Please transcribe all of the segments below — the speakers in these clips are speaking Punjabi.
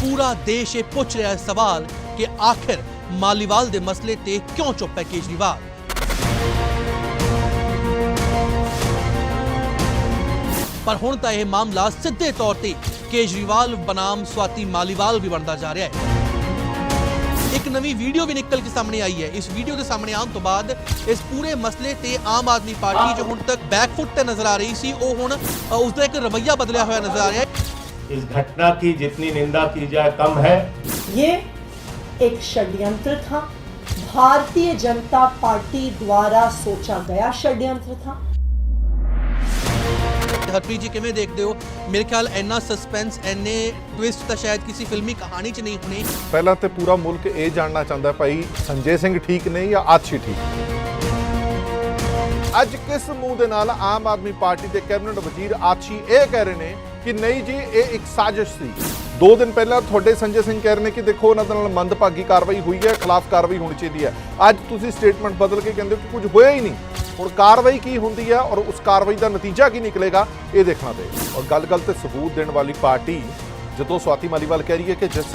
ਪੂਰਾ ਦੇਸ਼ ਇਹ ਪੁੱਛ ਰਿਹਾ ਹੈ ਸਵਾਲ ਕਿ ਆਖਿਰ ਮਾਲੀਵਾਲ ਦੇ ਮਸਲੇ ਤੇ ਕਿਉਂ ਚੁੱਪ ਹੈ ਕੇਜਰੀਵਾਲ? ਪਰ ਹੁਣ ਤਾਂ ਇਹ ਮਾਮਲਾ ਸਿੱਧੇ ਤੌਰ ਤੇ ਕੇਜਰੀਵਾਲ ਬਨਾਮ ਸਵਾਤੀ ਮਾਲੀਵਾਲ ਵੀ ਬਣਦਾ ਜਾ ਰਿਹਾ ਹੈ। ਇੱਕ ਨਵੀਂ ਵੀਡੀਓ ਵੀ ਨਿਕਲ ਕੇ ਸਾਹਮਣੇ ਆਈ ਹੈ। ਇਸ ਵੀਡੀਓ ਦੇ ਸਾਹਮਣੇ ਆਉਣ ਤੋਂ ਬਾਅਦ ਇਸ ਪੂਰੇ ਮਸਲੇ ਤੇ ਆਮ ਆਦਮੀ ਪਾਰਟੀ ਜੋ ਹੁਣ ਤੱਕ ਬੈਕਫੁੱਟ ਤੇ ਨਜ਼ਰ ਆ ਰਹੀ ਸੀ ਉਹ ਹੁਣ ਉਸ ਦਾ ਇੱਕ ਰਵੱਈਆ ਬਦਲਿਆ ਹੋਇਆ ਨਜ਼ਰ ਆ ਰਿਹਾ ਹੈ। इस घटना की जितनी निंदा की जाए कम है ये एक षड्यंत्र था भारतीय जनता पार्टी द्वारा सोचा गया षड्यंत्र था ਹਰਪ੍ਰੀਤ ਜੀ ਕਿਵੇਂ ਦੇਖਦੇ ਹੋ ਮੇਰੇ ਖਿਆਲ ਇੰਨਾ ਸਸਪੈਂਸ ਐਨੇ ਟਵਿਸਟ ਤਾਂ ਸ਼ਾਇਦ ਕਿਸੇ ਫਿਲਮੀ ਕਹਾਣੀ 'ਚ ਨਹੀਂ ਹੋਣੇ ਪਹਿਲਾਂ ਤੇ ਪੂਰਾ ਮੁਲਕ ਇਹ ਜਾਣਨਾ ਚਾਹੁੰਦਾ ਭਾਈ ਸੰਜੇ ਸਿੰਘ ਠੀਕ ਨੇ ਜਾਂ ਆਛੀ ਠੀਕ ਅੱਜ ਕਿਸ ਮੂੰਹ ਦੇ ਨਾਲ ਆਮ ਆਦਮੀ ਪਾਰਟੀ ਦੇ ਕੈਬਨਿਟ ਵਜ਼ੀਰ ਆਛੀ ਇਹ ਕਹਿ ਰਹੇ ਨੇ ਕਿ ਨਹੀਂ ਜੀ, ਇਹ ਇੱਕ ਸਾਜ਼ਿਸ਼ ਸੀ। ਦੋ ਦਿਨ ਪਹਿਲਾਂ ਤੁਹਾਡੇ ਸੰਜੇ ਸਿੰਘ ਕਹਿ ਰਹੇ ਨੇ ਕਿ ਦੇਖੋ, ਉਹਨਾਂ ਦੇ ਨਾਲ ਮੰਦਭਾਗੀ ਕਾਰਵਾਈ ਹੋਈ ਹੈ, ਖਿਲਾਫ ਕਾਰਵਾਈ ਹੋਣੀ ਚਾਹੀਦੀ ਹੈ। ਅੱਜ ਤੁਸੀਂ ਸਟੇਟਮੈਂਟ ਬਦਲ ਕੇ ਕਹਿੰਦੇ ਹੋ ਕਿ ਕੁਝ ਹੋਇਆ ਹੀ ਨਹੀਂ। ਹੁਣ ਕਾਰਵਾਈ ਕੀ ਹੁੰਦੀ ਹੈ ਔਰ ਉਸ ਕਾਰਵਾਈ ਦਾ ਨਤੀਜਾ ਕੀ ਨਿਕਲੇਗਾ, ਇਹ ਦੇਖਣਾ ਪਏਗਾ। ਔਰ ਗੱਲ-ਗੱਲ ਤੇ ਸਬੂਤ ਦੇਣ ਵਾਲੀ ਪਾਰਟੀ ਜਦੋਂ ਸਵਾਤੀ ਮਾਲੀਵਾਲ ਕਹਿ ਰਹੀ ਹੈ ਕਿ ਜਿਸ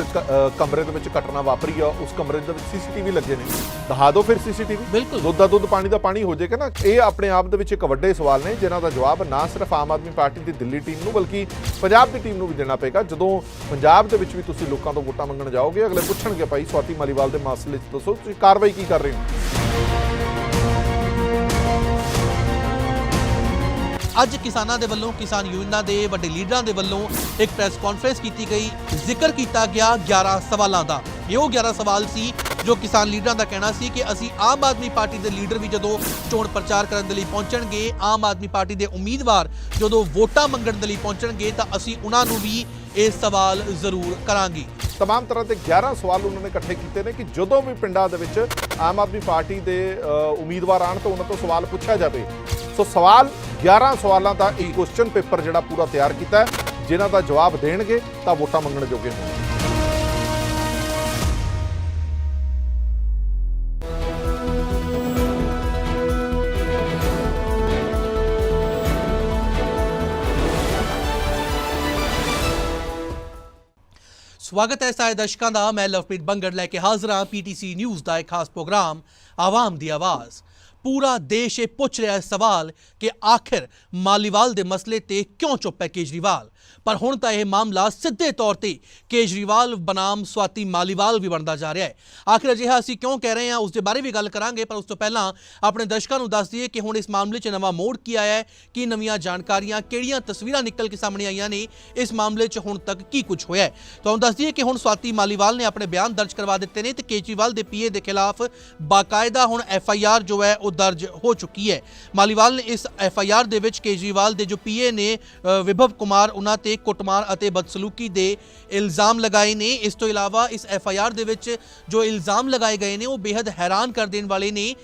ਕਮਰੇ ਦੇ ਵਿੱਚ ਘਟਨਾ ਵਾਪਰੀ ਆ ਉਸ ਕਮਰੇ ਦੇ ਵਿੱਚ ਸੀਸੀਟੀਵੀ ਲੱਗੇ ਨੇ। ਦਿਖਾ ਦਿਓ ਫਿਰ ਸੀਸੀਟੀਵੀ। ਬਿਲਕੁਲ। ਦੁੱਧ ਦਾ ਦੁੱਧ ਪਾਣੀ ਦਾ ਪਾਣੀ ਹੋ ਜਾਏਗਾ ਨਾ ਇਹ ਆਪਣੇ ਆਪ ਦੇ ਵਿੱਚ ਇੱਕ ਵੱਡੇ ਸਵਾਲ ਨੇ ਜਿਨ੍ਹਾਂ ਦਾ ਜਵਾਬ ਨਾ ਸਿਰਫ ਆਮ ਆਦਮੀ ਪਾਰਟੀ ਦੀ ਦਿੱਲੀ ਟੀਮ ਨੂੰ ਬਲਕਿ ਪੰਜਾਬ ਦੀ ਟੀਮ ਨੂੰ ਵੀ ਦੇਣਾ ਪਏਗਾ। ਜਦੋਂ ਪੰਜਾਬ ਦੇ ਵਿੱਚ ਵੀ ਤੁਸੀਂ ਲੋਕਾਂ ਤੋਂ ਵੋਟਾਂ ਮੰਗਣ ਜਾਓਗੇ ਅਗਲੇ ਪੁੱਛਣਗੇ ਭਾਈ ਸਵਾਤੀ ਮਾਲੀਵਾਲ ਦੇ ਮਸਲੇ 'ਚ ਦੱਸੋ ਤੁਸੀਂ ਕਾਰਵਾਈ ਕੀ ਕਰ ਰਹੇ ਹੋ? ਅੱਜ ਕਿਸਾਨਾਂ ਦੇ ਵੱਲੋਂ, ਕਿਸਾਨ ਯੂਨੀਅਨਾਂ ਦੇ ਵੱਡੇ ਲੀਡਰਾਂ ਦੇ ਵੱਲੋਂ ਇੱਕ ਪ੍ਰੈਸ ਕਾਨਫਰੰਸ ਕੀਤੀ ਗਈ, ਜ਼ਿਕਰ ਕੀਤਾ ਗਿਆ 11 ਸਵਾਲਾਂ ਦਾ। ਇਹ ਉਹ 11 ਸਵਾਲ ਸੀ ਜੋ ਕਿਸਾਨ ਲੀਡਰਾਂ ਦਾ ਕਹਿਣਾ ਸੀ ਕਿ ਅਸੀਂ ਆਮ ਆਦਮੀ ਪਾਰਟੀ ਦੇ ਲੀਡਰ ਵੀ ਜਦੋਂ ਚੋਣ ਪ੍ਰਚਾਰ ਕਰਨ ਦੇ ਲਈ ਪਹੁੰਚਣਗੇ, ਆਮ ਆਦਮੀ ਪਾਰਟੀ ਦੇ ਉਮੀਦਵਾਰ ਜਦੋਂ ਵੋਟਾਂ ਮੰਗਣ ਦੇ ਲਈ ਪਹੁੰਚਣਗੇ ਤਾਂ ਅਸੀਂ ਉਹਨਾਂ ਨੂੰ ਵੀ ਇਹ ਸਵਾਲ ਜ਼ਰੂਰ ਕਰਾਂਗੇ। ਤਮਾਮ ਤਰ੍ਹਾਂ ਦੇ 11 ਸਵਾਲ ਉਹਨਾਂ ਨੇ ਇਕੱਠੇ ਕੀਤੇ ਨੇ ਕਿ ਜਦੋਂ ਵੀ ਪਿੰਡਾਂ ਦੇ ਵਿੱਚ ਆਮ ਆਦਮੀ ਪਾਰਟੀ ਦੇ ਉਮੀਦਵਾਰ ਆਣ ਤਾਂ ਉਹਨਾਂ ਤੋਂ ਸਵਾਲ ਪੁੱਛਿਆ ਜਾਵੇ ਸੋ ਸਵਾਲ 11 ਸਵਾਲਾਂ ਦਾ ਇਹ ਕੁਐਸਚਨ ਪੇਪਰ ਜਿਹੜਾ ਪੂਰਾ ਤਿਆਰ ਕੀਤਾ ਹੈ। ਜਿਨ੍ਹਾਂ ਦਾ ਜਵਾਬ ਦੇਣਗੇ ਤਾਂ ਵੋਟਾਂ ਮੰਗਣ ਜੋਗੇ ਹੋਣਗੇ। ਸਵਾਗਤ ਹੈ ਸਾਰੇ ਦਰਸ਼ਕਾਂ ਦਾ। ਮੈਂ ਲਵਪ੍ਰੀਤ ਬੰਗੜ ਲੈ ਕੇ ਹਾਜ਼ਰ ਹਾਂ। ਪੀਟੀਸੀ ਨਿਊਜ਼ ਦਾ ਇੱਕ ਖਾਸ ਪ੍ਰੋਗਰਾਮ, ਆਵਾਮ ਦੀ ਆਵਾਜ਼। ਪੂਰਾ ਦੇਸ਼ ਇਹ ਪੁੱਛ ਰਿਹਾ ਹੈ ਸਵਾਲ ਕਿ ਆਖਿਰ ਮਾਲੀਵਾਲ ਦੇ ਮਸਲੇ ਤੇ ਕਿਉਂ ਚੁੱਪ ਹੈ ਕੇਜਰੀਵਾਲ? ਪਰ ਹੁਣ ਤਾਂ ਇਹ ਮਾਮਲਾ ਸਿੱਧੇ ਤੌਰ ਤੇ ਕੇਜਰੀਵਾਲ, ਬਨਾਮ, ਸਵਾਤੀ ਮਾਲੀਵਾਲ ਵੀ ਬਣਦਾ ਜਾ ਰਿਹਾ ਹੈ। ਆਖਿਰ ਅਜਿਹਾ ਅਸੀਂ ਕਿਉਂ ਕਹਿ ਰਹੇ ਹਾਂ? ਉਸ ਦੇ ਬਾਰੇ ਵੀ ਗੱਲ ਕਰਾਂਗੇ, ਪਰ ਉਸ ਤੋਂ ਪਹਿਲਾਂ ਆਪਣੇ ਦਰਸ਼ਕਾਂ ਨੂੰ ਦੱਸ ਦਈਏ ਕਿ ਹੁਣ ਇਸ ਮਾਮਲੇ 'ਚ ਨਵਾਂ ਮੋੜ ਕੀ ਆਇਆ ਹੈ? ਕੀ ਨਵੀਆਂ ਜਾਣਕਾਰੀਆਂ, ਕਿਹੜੀਆਂ ਤਸਵੀਰਾਂ ਨਿਕਲ ਕੇ ਸਾਹਮਣੇ ਆਈਆਂ ਨੇ? ਇਸ ਮਾਮਲੇ 'ਚ ਹੁਣ ਤੱਕ ਕੀ ਕੁਝ ਹੋਇਆ ਹੈ? ਤੁਹਾਨੂੰ ਦੱਸ ਦਈਏ ਕਿ ਹੁਣ ਸਵਾਤੀ ਮਾਲੀਵਾਲ ਨੇ ਆਪਣੇ ਬਿਆਨ ਦਰਜ ਕਰਵਾ ਦਿੱਤੇ ਨੇ ਤੇ ਕੇਜਰੀਵਾਲ ਦੇ ਪੀਏ ਦੇ ਖਿਲਾਫ ਬਾਕਾਇਦਾ ਹੁਣ ਐਫ ਆਈ ਆਰ ਜੋ ਹੈ, ਉਹ ਦਰਜ ਹੋ ਚੁੱਕੀ ਹੈ। ਮਾਲੀਵਾਲ ਨੇ ਇਸ ਐਫ ਆਈ ਆਰ ਦੇ ਵਿੱਚ ਕੇਜਰੀਵਾਲ ਦੇ ਜੋ ਪੀਏ ਨੇ ਵਿਭਵ ਕੁਮਾਰ, ਉਹਨਾਂ ਤੇ ਕੁੱਟਮਾਰ ਅਤੇ ਬਦਸਲੂਕੀ ਦੇ ਇਲਜ਼ਾਮ ਲਗਾਏ ਨੇ। ਇਸ ਤੋਂ ਇਲਾਵਾ ਇਸ ਐਫ ਆਈ ਆਰ ਦੇ ਵਿੱਚ ਜੋ ਇਲਜ਼ਾਮ ਲਗਾਏ ਗਏ ਨੇ ਉਹ ਬੇहद ਹੈਰਾਨ ਕਰ ਦੇਣ ਵਾਲੇ ਨੇ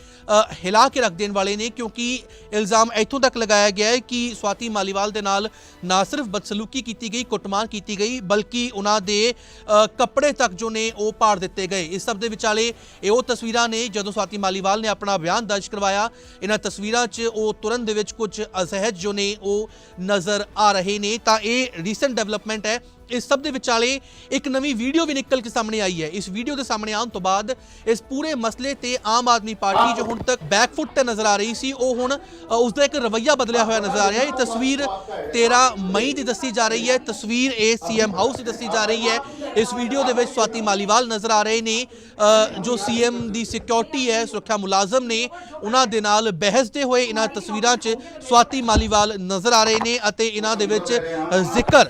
ਹਿਲਾ ਕੇ ਰੱਖ ਦੇਣ ਵਾਲੇ ਨੇ ਕਿਉਂਕਿ ਇਲਜ਼ਾਮ ਇੱਥੋਂ ਤੱਕ ਲਗਾਇਆ ਗਿਆ ਹੈ ਕਿ ਸਵਾਤੀ ਮਾਲੀਵਾਲ ਦੇ ਨਾਲ ਨਾ ਸਿਰਫ ਬਦਸਲੂਕੀ ਕੀਤੀ ਗਈ ਕੁੱਟਮਾਰ ਕੀਤੀ ਗਈ ਬਲਕਿ ਉਹਨਾਂ ਦੇ ਅ, ਕੱਪੜੇ ਤੱਕ ਜੋ ਨੇ ਉਹ ਪਾੜ ਦਿੱਤੇ ਗਏ। ਇਸ ਸਭ ਦੇ ਵਿਚਾਲੇ ਇਹ ਉਹ ਤਸਵੀਰਾਂ ਨੇ ਜਦੋਂ ਸਵਾਤੀ ਮਾਲੀਵਾਲ ਨੇ ਆਪਣਾ ਬਿਆਨ ਦਰਜ ਕਰਵਾਇਆ ਇਹਨਾਂ ਤਸਵੀਰਾਂ 'ਚ ਉਹ ਤੁਰੰਤ ਦੇ ਵਿੱਚ ਕੁਝ ਅਸਹਿਜ ਜੋ ਨੇ ਉਹ ਨਜ਼ਰ ਆ ਰਹੇ ਨੇ। ਤਾਂ ਇਹ ਰੀਸੈਂਟ ਡਿਵੈਲਪਮੈਂਟ ਹੈ। ਇਸ ਸਭ ਦੇ ਵਿਚਾਲੇ ਇੱਕ ਨਵੀਂ ਵੀਡੀਓ ਵੀ ਨਿਕਲ ਕੇ ਸਾਹਮਣੇ ਆਈ ਹੈ। ਇਸ ਵੀਡੀਓ ਦੇ ਸਾਹਮਣੇ ਆਉਣ ਤੋਂ ਬਾਅਦ ਇਸ ਪੂਰੇ ਮਸਲੇ ਤੇ ਆਮ ਆਦਮੀ ਪਾਰਟੀ ਜੋ ਹੁਣ ਤੱਕ ਬੈਕਫੁੱਟ ਤੇ ਨਜ਼ਰ ਆ ਰਹੀ ਸੀ ਉਹ ਹੁਣ ਅ, ਉਸ ਦਾ ਇੱਕ ਰਵੱਈਆ ਬਦਲਿਆ ਹੋਇਆ ਨਜ਼ਰ ਆ ਰਿਹਾ ਹੈ। ਇਹ ਤਸਵੀਰ 13 ਮਈ ਦੀ ਦੱਸੀ ਜਾ ਰਹੀ ਹੈ। ਤਸਵੀਰ ਇਹ ਸੀਐਮ ਹਾਊਸ ਦੀ ਦੱਸੀ ਜਾ ਰਹੀ ਹੈ। ਇਸ ਵੀਡੀਓ ਦੇ ਵਿੱਚ ਸਵਾਤੀ ਮਾਲੀਵਾਲ ਨਜ਼ਰ ਆ ਰਹੇ ਨੇ। ਅ, ਜੋ ਸੀਐਮ ਦੀ ਸਿਕਿਉਰਿਟੀ ਹੈ ਸੁਰੱਖਿਆ ਮੁਲਾਜ਼ਮ ਨੇ ਉਹਨਾਂ ਦੇ ਨਾਲ ਬਹਿਸਦੇ ਹੋਏ ਇਹਨਾਂ ਤਸਵੀਰਾਂ 'ਚ ਸਵਾਤੀ ਮਾਲੀਵਾਲ ਨਜ਼ਰ ਆ ਰਹੇ ਨੇ ਅਤੇ ਇਹਨਾਂ ਦੇ ਵਿੱਚ ਜ਼ਿਕਰ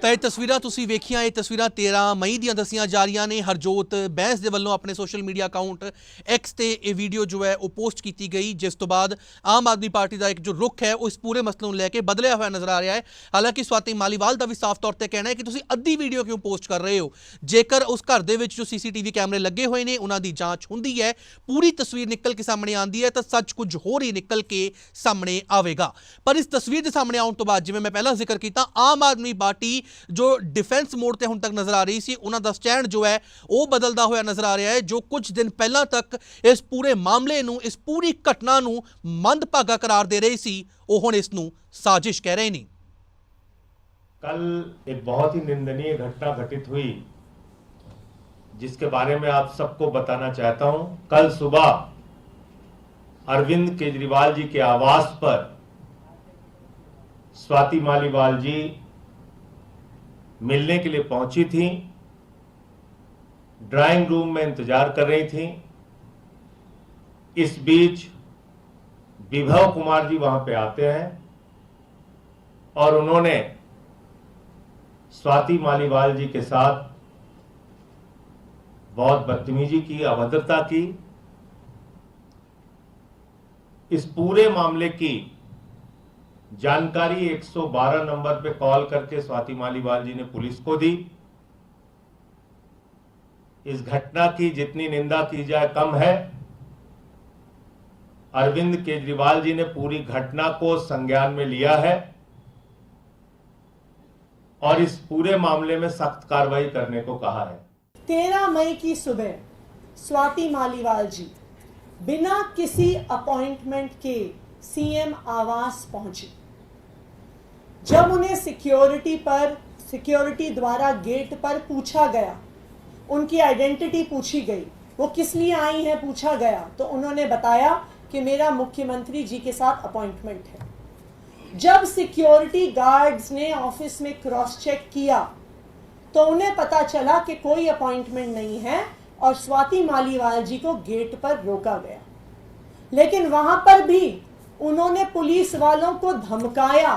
ਤਾਂ ਇਹ ਤਸਵੀਰਾਂ ਤੁਸੀਂ ਵੇਖੀਆਂ, ਇਹ ਤਸਵੀਰਾਂ 13 ਮਈ ਦੀਆਂ ਦੱਸੀਆਂ ਜਾ ਰਹੀਆਂ ਨੇ। ਹਰਜੋਤ ਬੈਂਸ ਦੇ ਵੱਲੋਂ ਆਪਣੇ ਸੋਸ਼ਲ ਮੀਡੀਆ ਅਕਾਊਂਟ ਐਕਸ ਤੇ ਇਹ ਵੀਡੀਓ ਜੋ ਹੈ ਉਹ ਪੋਸਟ ਕੀਤੀ ਗਈ, ਜਿਸ ਤੋਂ ਬਾਅਦ ਆਮ ਆਦਮੀ ਪਾਰਟੀ ਦਾ ਇੱਕ ਜੋ ਰੁਖ ਹੈ, ਉਹ ਇਸ ਪੂਰੇ ਮਸਲੇ ਨੂੰ ਲੈ ਕੇ ਬਦਲਿਆ ਹੋਇਆ ਨਜ਼ਰ ਆ ਰਿਹਾ ਹੈ। ਹਾਲਾਂਕਿ ਸਵਾਤੀ ਮਾਲੀਵਾਲ ਦਾ ਵੀ ਸਾਫ਼ ਤੌਰ ਤੇ ਕਹਿਣਾ ਹੈ ਕਿ ਤੁਸੀਂ ਅੱਧੀ ਵੀਡੀਓ ਕਿਉਂ ਪੋਸਟ ਕਰ ਰਹੇ ਹੋ? ਜੇਕਰ ਉਸ ਘਰ ਦੇ ਵਿੱਚ ਜੋ ਸੀਸੀਟੀਵੀ ਕੈਮਰੇ ਲੱਗੇ ਹੋਏ ਨੇ, ਉਹਨਾਂ ਦੀ ਜਾਂਚ ਹੁੰਦੀ ਹੈ। ਪੂਰੀ ਤਸਵੀਰ ਨਿਕਲ ਕੇ ਸਾਹਮਣੇ ਆਉਂਦੀ ਹੈ ਤਾਂ ਸੱਚ ਕੁਝ ਹੋਰ ਹੀ ਨਿਕਲ ਕੇ ਸਾਹਮਣੇ ਆਵੇਗਾ। ਪਰ ਇਸ ਤਸਵੀਰ ਦੇ ਸਾਹਮਣੇ ਆਉਣ ਤੋਂ ਬਾਅਦ ਜਿਵੇਂ ਮੈਂ ਪਹਿਲਾਂ ਜ਼ਿਕਰ ਕੀਤਾ, ਆਮ ਆਦਮੀ ਪਾਰਟੀ ਜੋ ਡਿਫੈਂਸ ਮੋਡ ਤੇ ਹੁਣ ਤੱਕ ਨਜ਼ਰ ਆ ਰਹੀ ਸੀ ਉਹਨਾਂ ਦਾ ਸਟੈਂਡ ਜੋ ਹੈ ਉਹ ਬਦਲਦਾ ਹੋਇਆ ਨਜ਼ਰ ਆ ਰਿਹਾ ਹੈ ਜੋ ਕੁਝ ਦਿਨ ਪਹਿਲਾਂ ਤੱਕ ਇਸ ਪੂਰੇ ਮਾਮਲੇ ਨੂੰ ਇਸ ਪੂਰੀ ਘਟਨਾ ਨੂੰ ਮੰਦਭਾਗਾ ਕਰਾਰ ਦੇ ਰਹੇ ਸੀ ਉਹ ਹੁਣ ਇਸ ਨੂੰ ਸਾਜ਼ਿਸ਼ ਕਹਿ ਰਹੇ ਨੇ कल एक बहुत ही निंदनीय घटना घटित हुई जिसके बारे में आप सबको बताना चाहता हूं कल सुबह अरविंद केजरीवाल जी के आवास पर स्वाति मालीवाल जी मिलने के लिए पहुँची थी। ड्राइंग रूम में इंतज़ार कर रही थी। इस बीच विभव कुमार जी वहाँ पे आते हैं और उन्होंने स्वाति मालीवाल जी के साथ बहुत बदतमीजी की, अभद्रता की। इस पूरे मामले की जानकारी 112 नंबर पे कॉल करके स्वाति मालीवाल जी ने पुलिस को दी। इस घटना की जितनी निंदा की जाए कम है। अरविंद केजरीवाल जी ने पूरी घटना को संज्ञान में लिया है और इस पूरे मामले में सख्त कार्रवाई करने को कहा है। तेरह मई की सुबह, स्वाति मालीवाल जी, बिना किसी अपॉइंटमेंट के सीएम आवास पहुँची। जब उन्हें सिक्योरिटी पर, सिक्योरिटी द्वारा गेट पर पूछा गया, उनकी आइडेंटिटी पूछी गई, वो किस लिए आई हैं पूछा गया तो उन्होंने बताया कि मेरा मुख्यमंत्री जी के साथ अपॉइंटमेंट है। जब सिक्योरिटी गार्ड्स ने ऑफ़िस में क्रॉस चेक किया तो उन्हें पता चला कि कोई अपॉइंटमेंट नहीं है और स्वाति मालीवाल जी को गेट पर रोका गया। लेकिन वहाँ पर भी उन्होंने पुलिस वालों को धमकाया।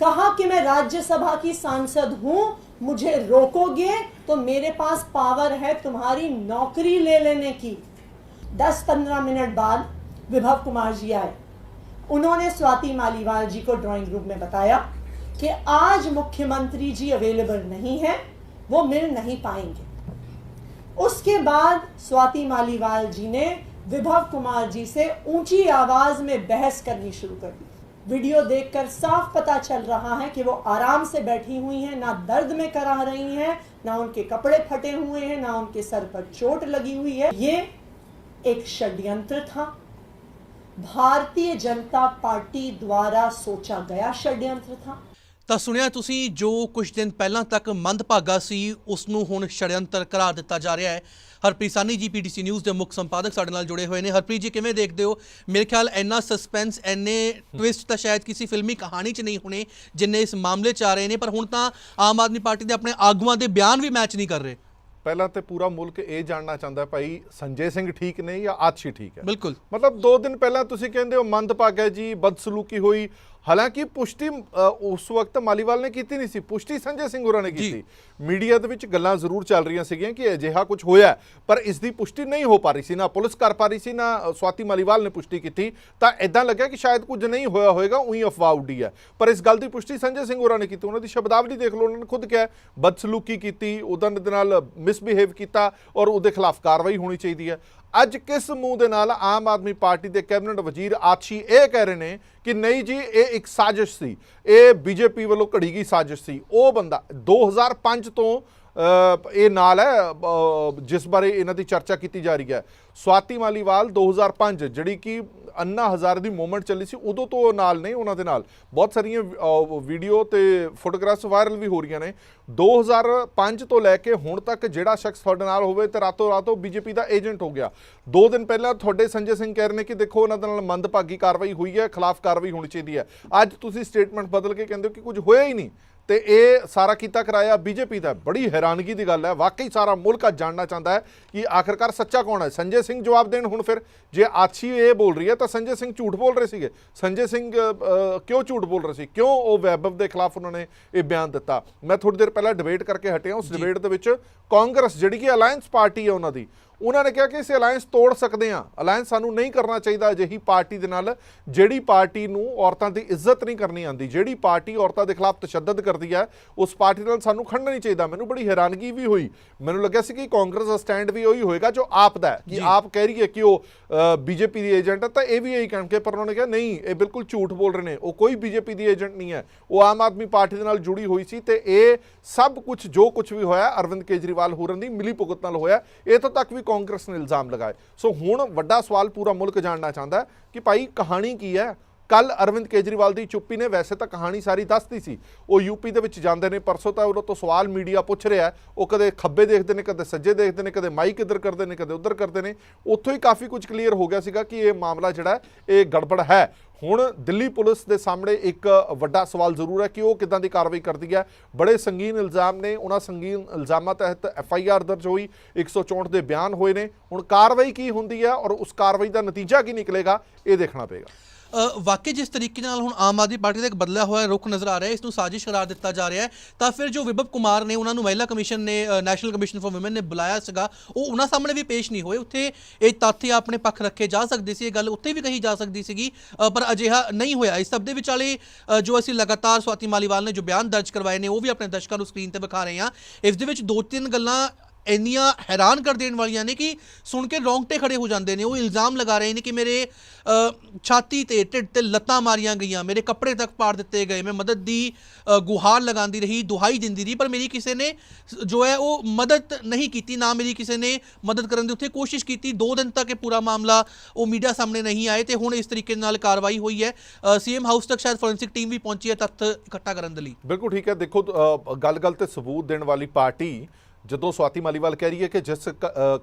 कहा कि मैं राज्यसभा की सांसद हूँ, मुझे रोकोगे तो मेरे पास पावर है तुम्हारी नौकरी ले लेने की। 10-15 मिनट बाद विभव कुमार जी आए। उन्होंने स्वाति मालीवाल जी को ड्राइंग रूम में बताया कि आज मुख्यमंत्री जी अवेलेबल नहीं है, वो मिल नहीं पाएँगे। उसके बाद स्वाति मालीवाल जी ने विभव कुमार जी से ऊँची आवाज़ में बहस करनी शुरू कर दी। वीडियो देखकर साफ़ पता चल रहा है कि वो आराम से बैठी हुई हैं, ना दर्द में करा रही हैं, ना उनके कपड़े फटे हुए हैं, ना उनके सर पर चोट लगी हुई है। ये एक षड्यंत्र था। भारतीय जनता पार्टी द्वारा सोचा गया षड्यंत्र था। ਤਾਂ ਸੁਣਿਆ ਤੁਸੀਂ ਜੋ ਕੁਝ ਦਿਨ ਪਹਿਲਾਂ ਤੱਕ ਮੰਦਭਾਗਾ ਸੀ ਉਸ ਨੂੰ ਹੁਣ ਛੜਯੰਤਰ ਕਰਾਰ ਦਿੱਤਾ ਜਾ ਰਿਹਾ ਹੈ। ਹਰਪ੍ਰੀਤ ਸਾਨੀ ਜੀ ਪੀਟੀਸੀ ਨਿਊਜ਼ ਦੇ ਮੁੱਖ ਸੰਪਾਦਕ ਸਾਡੇ ਨਾਲ ਜੁੜੇ ਹੋਏ ਨੇ। ਹਰਪ੍ਰੀਤ ਜੀ ਕਿਵੇਂ ਦੇਖਦੇ ਹੋ? ਮੇਰੇ ਖਿਆਲ ਇੰਨਾ ਸਸਪੈਂਸ ਐਨੇ ਟਵਿਸਟ ਤਾਂ ਸ਼ਾਇਦ ਕਿਸੇ ਫਿਲਮੀ ਕਹਾਣੀ 'ਚ ਨਹੀਂ ਹੋਣੇ ਜਿੰਨੇ ਇਸ ਮਾਮਲੇ 'ਚ ਆ ਰਹੇ ਨੇ ਪਰ ਹੁਣ ਤਾਂ ਆਮ ਆਦਮੀ ਪਾਰਟੀ ਦੇ ਆਪਣੇ ਆਗੂਆਂ ਦੇ ਬਿਆਨ ਵੀ ਮੈਚ ਨਹੀਂ ਕਰ ਰਹੇ। ਪਹਿਲਾਂ ਤੇ ਪੂਰਾ ਮੁਲਕ ਇਹ ਜਾਣਨਾ ਚਾਹੁੰਦਾ ਭਾਈ ਸੰਜੇ ਸਿੰਘ ਠੀਕ ਨੇ ਜਾਂ ਆਤਸ਼ੀ ਠੀਕ ਹੈ? ਬਿਲਕੁਲ। ਮਤਲਬ 2 ਦਿਨ ਪਹਿਲਾਂ ਤੁਸੀਂ ਕਹਿੰਦੇ ਹੋ ਮੰਦਭਾਗਾ ਜੀ ਬਦਸਲੂਕੀ ਹੋਈ ਹਾਲਾਂਕਿ ਪੁਸ਼ਟੀ ਉਸ ਵਕਤ ਮਾਲੀਵਾਲ ਨੇ ਕੀਤੀ ਨਹੀਂ ਸੀ ਪੁਸ਼ਟੀ ਸੰਜੇ ਸਿੰਘ ਹੋਰਾਂ ਨੇ। ਕੀਤੀ। ਮੀਡੀਆ ਦੇ ਵਿੱਚ ਗੱਲਾਂ ਜ਼ਰੂਰ ਚੱਲ ਰਹੀਆਂ ਸੀਗੀਆਂ ਕਿ ਅਜਿਹਾ ਕੁਝ ਹੋਇਆ ਪਰ ਇਸ ਦੀ ਪੁਸ਼ਟੀ ਨਹੀਂ ਹੋ ਪਾ ਰਹੀ ਸੀ ਨਾ ਪੁਲਿਸ ਕਰ ਪਾ ਰਹੀ ਸੀ ਨਾ ਸਵਾਤੀ ਮਾਲੀਵਾਲ ਨੇ ਪੁਸ਼ਟੀ ਕੀਤੀ। ਤਾਂ ਇਦਾਂ ਲੱਗਿਆ ਕਿ ਸ਼ਾਇਦ ਕੁਝ ਨਹੀਂ ਹੋਇਆ ਹੋਵੇਗਾ ਉਹੀ ਅਫਵਾਹ ਉੱਡੀ ਹੈ। ਪਰ ਇਸ ਗੱਲ ਦੀ ਪੁਸ਼ਟੀ ਸੰਜੇ ਸਿੰਘ ਹੋਰਾਂ ਨੇ ਕੀਤੀ ਉਹਨਾਂ ਦੀ ਸ਼ਬਦਾਵਲੀ ਦੇਖ ਲਓ ਉਹਨਾਂ ਨੇ ਖੁਦ ਕਿਹਾ ਬਦਸਲੂਕੀ ਕੀਤੀ ਉਹਦਾਂ ਦੇ ਨਾਲ ਮਿਸਬਿਹੇਵ ਕੀਤਾ ਔਰ ਉਹਦੇ ਖਿਲਾਫ ਕਾਰਵਾਈ ਹੋਣੀ ਚਾਹੀਦੀ ਹੈ। ਅੱਜ ਕਿਸ ਮੂੰਹ ਦੇ ਨਾਲ ਆਮ ਆਦਮੀ ਪਾਰਟੀ ਦੇ ਕੈਬਨਿਟ ਵਜ਼ੀਰ ਆਛੀ ਇਹ ਕਹਿ ਰਹੇ ਨੇ ਕਿ ਨਹੀਂ ਜੀ, ਇਹ ਇੱਕ ਸਾਜ਼ਿਸ਼ ਸੀ। ਇਹ ਬੀਜੇਪੀ ਵੱਲੋਂ ਘੜੀ ਗਈ ਸਾਜ਼ਿਸ਼ ਸੀ। ਉਹ ਬੰਦਾ 2005 ਤੋਂ ਇਹ ਨਾਲ ਹੈ ਜਿਸ ਬਾਰੇ ਇਹਨਾਂ ਦੀ ਚਰਚਾ ਕੀਤੀ ਜਾ ਰਹੀ ਹੈ। ਸਵਾਤੀ ਮਾਲੀਵਾਲ 2005 ਜਿਹੜੀ ਕਿ ਅੰਨਾ ਹਜ਼ਾਰ ਦੀ ਮੂਵਮੈਂਟ ਚੱਲੀ ਸੀ, ਉਦੋਂ ਤੋਂ ਉਹ ਨਾਲ ਨੇ, ਉਹਨਾਂ ਦੇ ਨਾਲ। ਬਹੁਤ ਸਾਰੀਆਂ ਵੀਡੀਓ ਤੇ ਫੋਟੋਗ੍ਰਾਫਸ ਵਾਇਰਲ ਵੀ ਹੋ ਰਹੀਆਂ ਨੇ। 2005 ਤੋਂ ਲੈ ਕੇ ਹੁਣ ਤੱਕ ਜਿਹੜਾ ਸ਼ਖਸ ਤੁਹਾਡੇ ਨਾਲ ਹੋਵੇ ਤੇ ਰਾਤੋਂ ਰਾਤੋਂ ਬੀਜੇਪੀ ਦਾ ਏਜੰਟ ਹੋ ਗਿਆ। ਦੋ ਦਿਨ ਪਹਿਲਾਂ ਤੁਹਾਡੇ ਸੰਜੇ ਸਿੰਘ ਕਹਿ ਰਹੇ ਨੇ ਕਿ ਦੇਖੋ, ਉਹਨਾਂ ਦੇ ਨਾਲ ਮੰਦਭਾਗੀ ਕਾਰਵਾਈ ਹੋਈ ਹੈ, ਖਿਲਾਫ ਕਾਰਵਾਈ ਹੋਣੀ ਚਾਹੀਦੀ ਹੈ। ਅੱਜ ਤੁਸੀਂ ਸਟੇਟਮੈਂਟ ਬਦਲ ਕੇ ਕਹਿੰਦੇ ਹੋ ਕਿ ਕੁਝ ਹੋਇਆ ਹੀ ਨਹੀਂ। ਤੇ ਇਹ ਸਾਰਾ ਕੀਤਾ ਕਰਾਇਆ ਬੀਜੇਪੀ ਦਾ। ਬੜੀ ਹੈਰਾਨਗੀ ਦੀ ਗੱਲ ਹੈ। ਵਾਕਈ ਸਾਰਾ ਮੁਲਕ ਅੱਜ ਜਾਣਨਾ ਚਾਹੁੰਦਾ ਹੈ ਕਿ ਆਖਰਕਾਰ ਸੱਚਾ ਕੌਣ ਹੈ? ਸੰਜੇ ਸਿੰਘ ਜਵਾਬ ਦੇਣ ਹੁਣ ਫਿਰ ਜੇ ਆਛੀ ਇਹ ਬੋਲ ਰਹੀ ਹੈ ਤਾਂ ਸੰਜੇ ਸਿੰਘ ਝੂਠ ਬੋਲ ਰਹੇ ਸੀਗੇ। ਸੰਜੇ ਸਿੰਘ ਕਿਉਂ ਝੂਠ ਬੋਲ ਰਹੇ ਸੀ? ਕਿਉਂ ਉਹ ਵੈਭਵ ਦੇ ਖਿਲਾਫ ਉਹਨਾਂ ਨੇ ਇਹ ਬਿਆਨ ਦਿੱਤਾ? ਮੈਂ ਥੋੜੀ ਦੇਰ ਪਹਿਲਾਂ ਡਿਬੇਟ ਕਰਕੇ ਹਟਿਆ। ਉਸ ਡਿਬੇਟ ਦੇ ਵਿੱਚ ਕਾਂਗਰਸ ਜਿਹੜੀ ਕਿ ਅਲਾਈਅੰਸ ਪਾਰਟੀ ਹੈ ਉਹਨਾਂ ਦੀ ਉਹਨਾਂ ਨੇ ਕਿਹਾ ਕਿ ਅਸੀਂ ਅਲਾਈਅੰਸ ਤੋੜ ਸਕਦੇ ਹਾਂ। ਅਲਾਈਅੰਸ ਸਾਨੂੰ ਨਹੀਂ ਕਰਨਾ ਚਾਹੀਦਾ ਅਜਿਹੀ ਪਾਰਟੀ ਦੇ ਨਾਲ। ਜਿਹੜੀ ਪਾਰਟੀ ਨੂੰ ਔਰਤਾਂ ਦੀ ਇੱਜ਼ਤ ਨਹੀਂ ਕਰਨੀ ਆਉਂਦੀ ਜਿਹੜੀ ਪਾਰਟੀ ਔਰਤਾਂ ਦੇ ਖਿਲਾਫ ਤਸ਼ੱਦਦ ਕਰਦੀ ਹੈ ਉਸ ਪਾਰਟੀ ਨਾਲ ਸਾਨੂੰ ਖੜਨਾ ਨਹੀਂ ਚਾਹੀਦਾ। ਮੈਨੂੰ ਬੜੀ ਹੈਰਾਨਗੀ ਵੀ ਹੋਈ। ਮੈਨੂੰ ਲੱਗਿਆ ਸੀ ਕਿ ਕਾਂਗਰਸ ਦਾ ਸਟੈਂਡ ਵੀ ਉਹੀ ਹੋਏਗਾ ਜੋ ਆਪ ਦਾ ਹੈ ਕਿ ਆਪ ਕਹਿ ਰਹੀ ਹੈ ਕਿ ਉਹ ਬੀਜੇਪੀ ਦੀ ਏਜੰਟ ਹੈ ਤਾਂ ਇਹ ਵੀ ਇਹੀ ਕਹਿਣਗੇ ਪਰ ਉਹਨਾਂ ਨੇ ਕਿਹਾ ਨਹੀਂ ਇਹ ਬਿਲਕੁਲ ਝੂਠ ਬੋਲ ਰਹੇ ਨੇ। ਉਹ ਕੋਈ ਬੀਜੇਪੀ ਦੀ ਏਜੰਟ ਨਹੀਂ ਹੈ। ਉਹ ਆਮ ਆਦਮੀ ਪਾਰਟੀ ਦੇ ਨਾਲ ਜੁੜੀ ਹੋਈ ਸੀ ਤੇ ਇਹ ਸਭ ਕੁਝ ਜੋ ਕੁਝ ਵੀ ਹੋਇਆ ਅਰਵਿੰਦ ਕੇਜਰੀਵਾਲ ਹੋਰਾਂ ਦੀ ਮਿਲੀ ਭੁਗਤ ਨਾਲ ਹੋਇਆ। ਇਹ ਤੋਂ ਤੱਕ ਵੀ ਕਾਂਗਰਸ ਨੇ ਇਲਜ਼ਾਮ ਲਗਾਏ। ਸੋ ਹੁਣ ਵੱਡਾ ਸਵਾਲ ਪੂਰਾ ਮੁਲਕ ਜਾਣਨਾ ਚਾਹੁੰਦਾ ਕਿ ਭਾਈ ਕਹਾਣੀ ਕੀ ਹੈ? ਕੱਲ ਅਰਵਿੰਦ ਕੇਜਰੀਵਾਲ ਦੀ ਚੁੱਪੀ ਨੇ, ਵੈਸੇ ਤਾਂ ਕਹਾਣੀ ਸਾਰੀ ਦੱਸਦੀ ਸੀ। ਉਹ ਯੂਪੀ ਦੇ ਵਿੱਚ ਜਾਂਦੇ ਨੇ, ਪਰਸੋਂ ਤਾਂ ਉਹਨਾਂ ਤੋਂ ਸਵਾਲ ਮੀਡੀਆ ਪੁੱਛ ਰਿਹਾ ਉਹ ਕਦੇ ਖੱਬੇ ਦੇਖਦੇ ਨੇ, ਕਦੇ ਸੱਜੇ ਦੇਖਦੇ ਨੇ, ਕਦੇ ਮਾਈਕ ਇੱਧਰ ਕਰਦੇ ਨੇ, ਕਦੇ ਉੱਧਰ ਕਰਦੇ ਨੇ। ਉੱਥੋਂ ਹੀ ਕਾਫੀ ਕੁਝ ਕਲੀਅਰ ਹੋ ਗਿਆ ਸੀਗਾ ਕਿ ਇਹ ਮਾਮਲਾ ਜਿਹੜਾ ਇਹ ਗੜਬੜ ਹੈ। ਹੁਣ ਦਿੱਲੀ ਪੁਲਿਸ ਦੇ ਸਾਹਮਣੇ ਇੱਕ ਵੱਡਾ ਸਵਾਲ ਜ਼ਰੂਰ ਹੈ ਕਿ ਉਹ ਕਿਦਾਂ ਦੀ ਕਾਰਵਾਈ ਕਰਦੀ ਹੈ। ਬੜੇ ਸੰਗੀਨ ਇਲਜ਼ਾਮ ਨੇ, ਉਹਨਾਂ ਸੰਗੀਨ ਇਲਜ਼ਾਮਾਂ ਤਹਿਤ ਐਫ ਆਈ ਆਰ ਦਰਜ ਹੋਈ 164 ਦੇ ਬਿਆਨ ਹੋਏ ਨੇ। ਹੁਣ ਕਾਰਵਾਈ ਕੀ ਹੁੰਦੀ ਹੈ ਔਰ ਉਸ ਕਾਰਵਾਈ ਦਾ ਨਤੀਜਾ ਕੀ ਨਿਕਲੇਗਾ, ਇਹ ਦੇਖਣਾ ਪਏਗਾ। ਵਾਕਈ ਜਿਸ ਤਰੀਕੇ ਨਾਲ ਹੁਣ ਆਮ ਆਦਮੀ ਪਾਰਟੀ ਦਾ ਇੱਕ ਬਦਲਿਆ ਹੋਇਆ, ਰੁਖ ਨਜ਼ਰ ਆ ਰਿਹਾ ਹੈ, ਇਸ ਨੂੰ ਸਾਜ਼ਿਸ਼ ਕਰਾਰ ਦਿੱਤਾ ਜਾ ਰਿਹਾ ਹੈ, ਤਾਂ ਫਿਰ ਜੋ ਵਿਭਵ ਕੁਮਾਰ ਨੇ, ਉਹਨਾਂ ਨੂੰ ਮਹਿਲਾ ਕਮਿਸ਼ਨ ਨੇ ਨੈਸ਼ਨਲ ਕਮਿਸ਼ਨ ਫਾਰ ਔਮਨ ਨੇ ਬੁਲਾਇਆ ਸੀਗਾ, ਉਹ ਉਹਨਾਂ ਸਾਹਮਣੇ ਵੀ ਪੇਸ਼ ਨਹੀਂ ਹੋਏ। ਉੱਥੇ ਇਹ ਤੱਥ ਆਪਣੇ ਪੱਖ ਰੱਖੇ ਜਾ ਸਕਦੇ ਸੀ, ਇਹ ਗੱਲ ਉੱਥੇ ਵੀ ਕਹੀ ਜਾ ਸਕਦੀ ਸੀਗੀ ਪਰ ਅਜਿਹਾ ਨਹੀਂ ਹੋਇਆ। ਇਸ ਸਭ ਦੇ ਵਿਚਾਲੇ ਜੋ ਅਸੀਂ ਲਗਾਤਾਰ ਸਵਾਤੀ ਮਾਲੀਵਾਲ ਨੇ ਜੋ ਬਿਆਨ ਦਰਜ ਕਰਵਾਏ ਨੇ, ਉਹ ਵੀ ਆਪਣੇ ਦਰਸ਼ਕਾਂ ਨੂੰ ਸਕਰੀਨ ਤੇ ਵਿਖਾ ਰਹੇ ਹਾਂ। ਇਸ ਦੇ ਵਿੱਚ ਦੋ ਤਿੰਨ ਗੱਲਾਂ ਇੰਨੀਆਂ ਹੈਰਾਨ ਕਰ ਦੇਣ ਵਾਲੀਆਂ ਨੇ ਕਿ ਸੁਣ ਕੇ ਰੌਂਗਟੇ ਖੜੇ ਹੋ ਜਾਂਦੇ ਨੇ, ਉਹ ਇਲਜ਼ਾਮ ਲਗਾ ਰਹੇ ਨੇ ਕਿ ਮੇਰੇ ਛਾਤੀ ਤੇ ਢਿੱਡ ਤੇ ਲੱਤਾਂ ਮਾਰੀਆਂ ਗਈਆਂ, ਮੇਰੇ ਕੱਪੜੇ ਤੱਕ ਪਾੜ ਦਿੱਤੇ ਗਏ, ਮੈਂ ਮਦਦ ਦੀ ਗੁਹਾਰ ਲਗਾਉਂਦੀ ਰਹੀ, ਦੁਹਾਈ ਦਿੰਦੀ ਰਹੀ, ਪਰ ਮੇਰੀ ਕਿਸੇ ਨੇ ਜੋ ਹੈ ਉਹ ਮਦਦ ਨਹੀਂ ਕੀਤੀ, ਨਾ ਮੇਰੀ ਕਿਸੇ ਨੇ ਮਦਦ ਕਰਨ ਦੀ ਉੱਥੇ ਕੋਸ਼ਿਸ਼ ਕੀਤੀ। ਦੋ ਦਿਨ ਤੱਕ ਇਹ ਪੂਰਾ ਮਾਮਲਾ ਉਹ ਮੀਡੀਆ ਸਾਹਮਣੇ ਨਹੀਂ ਆਏ ਤੇ ਹੁਣ ਇਸ ਤਰੀਕੇ ਨਾਲ ਕਾਰਵਾਈ ਹੋਈ ਹੈ। ਸੀਐਮ ਹਾਊਸ ਤੱਕ ਸ਼ਾਇਦ ਫੋਰੈਂਸਿਕ ਟੀਮ ਵੀ ਪਹੁੰਚੀ ਹੈ ਤੱਥ ਇਕੱਠਾ ਕਰਨ ਦੇ ਲਈ। ਬਿਲਕੁਲ ਠੀਕ ਹੈ, ਦੇਖੋ ਗੱਲ-ਗੱਲ ਤੇ ਸਬੂਤ ਦੇਣ ਵਾਲੀ ਪਾਰਟੀ ਜਦੋਂ ਸਵਾਤੀ ਮਾਲੀਵਾਲ ਕਹਿ ਰਹੀ ਹੈ ਕਿ ਜਿਸ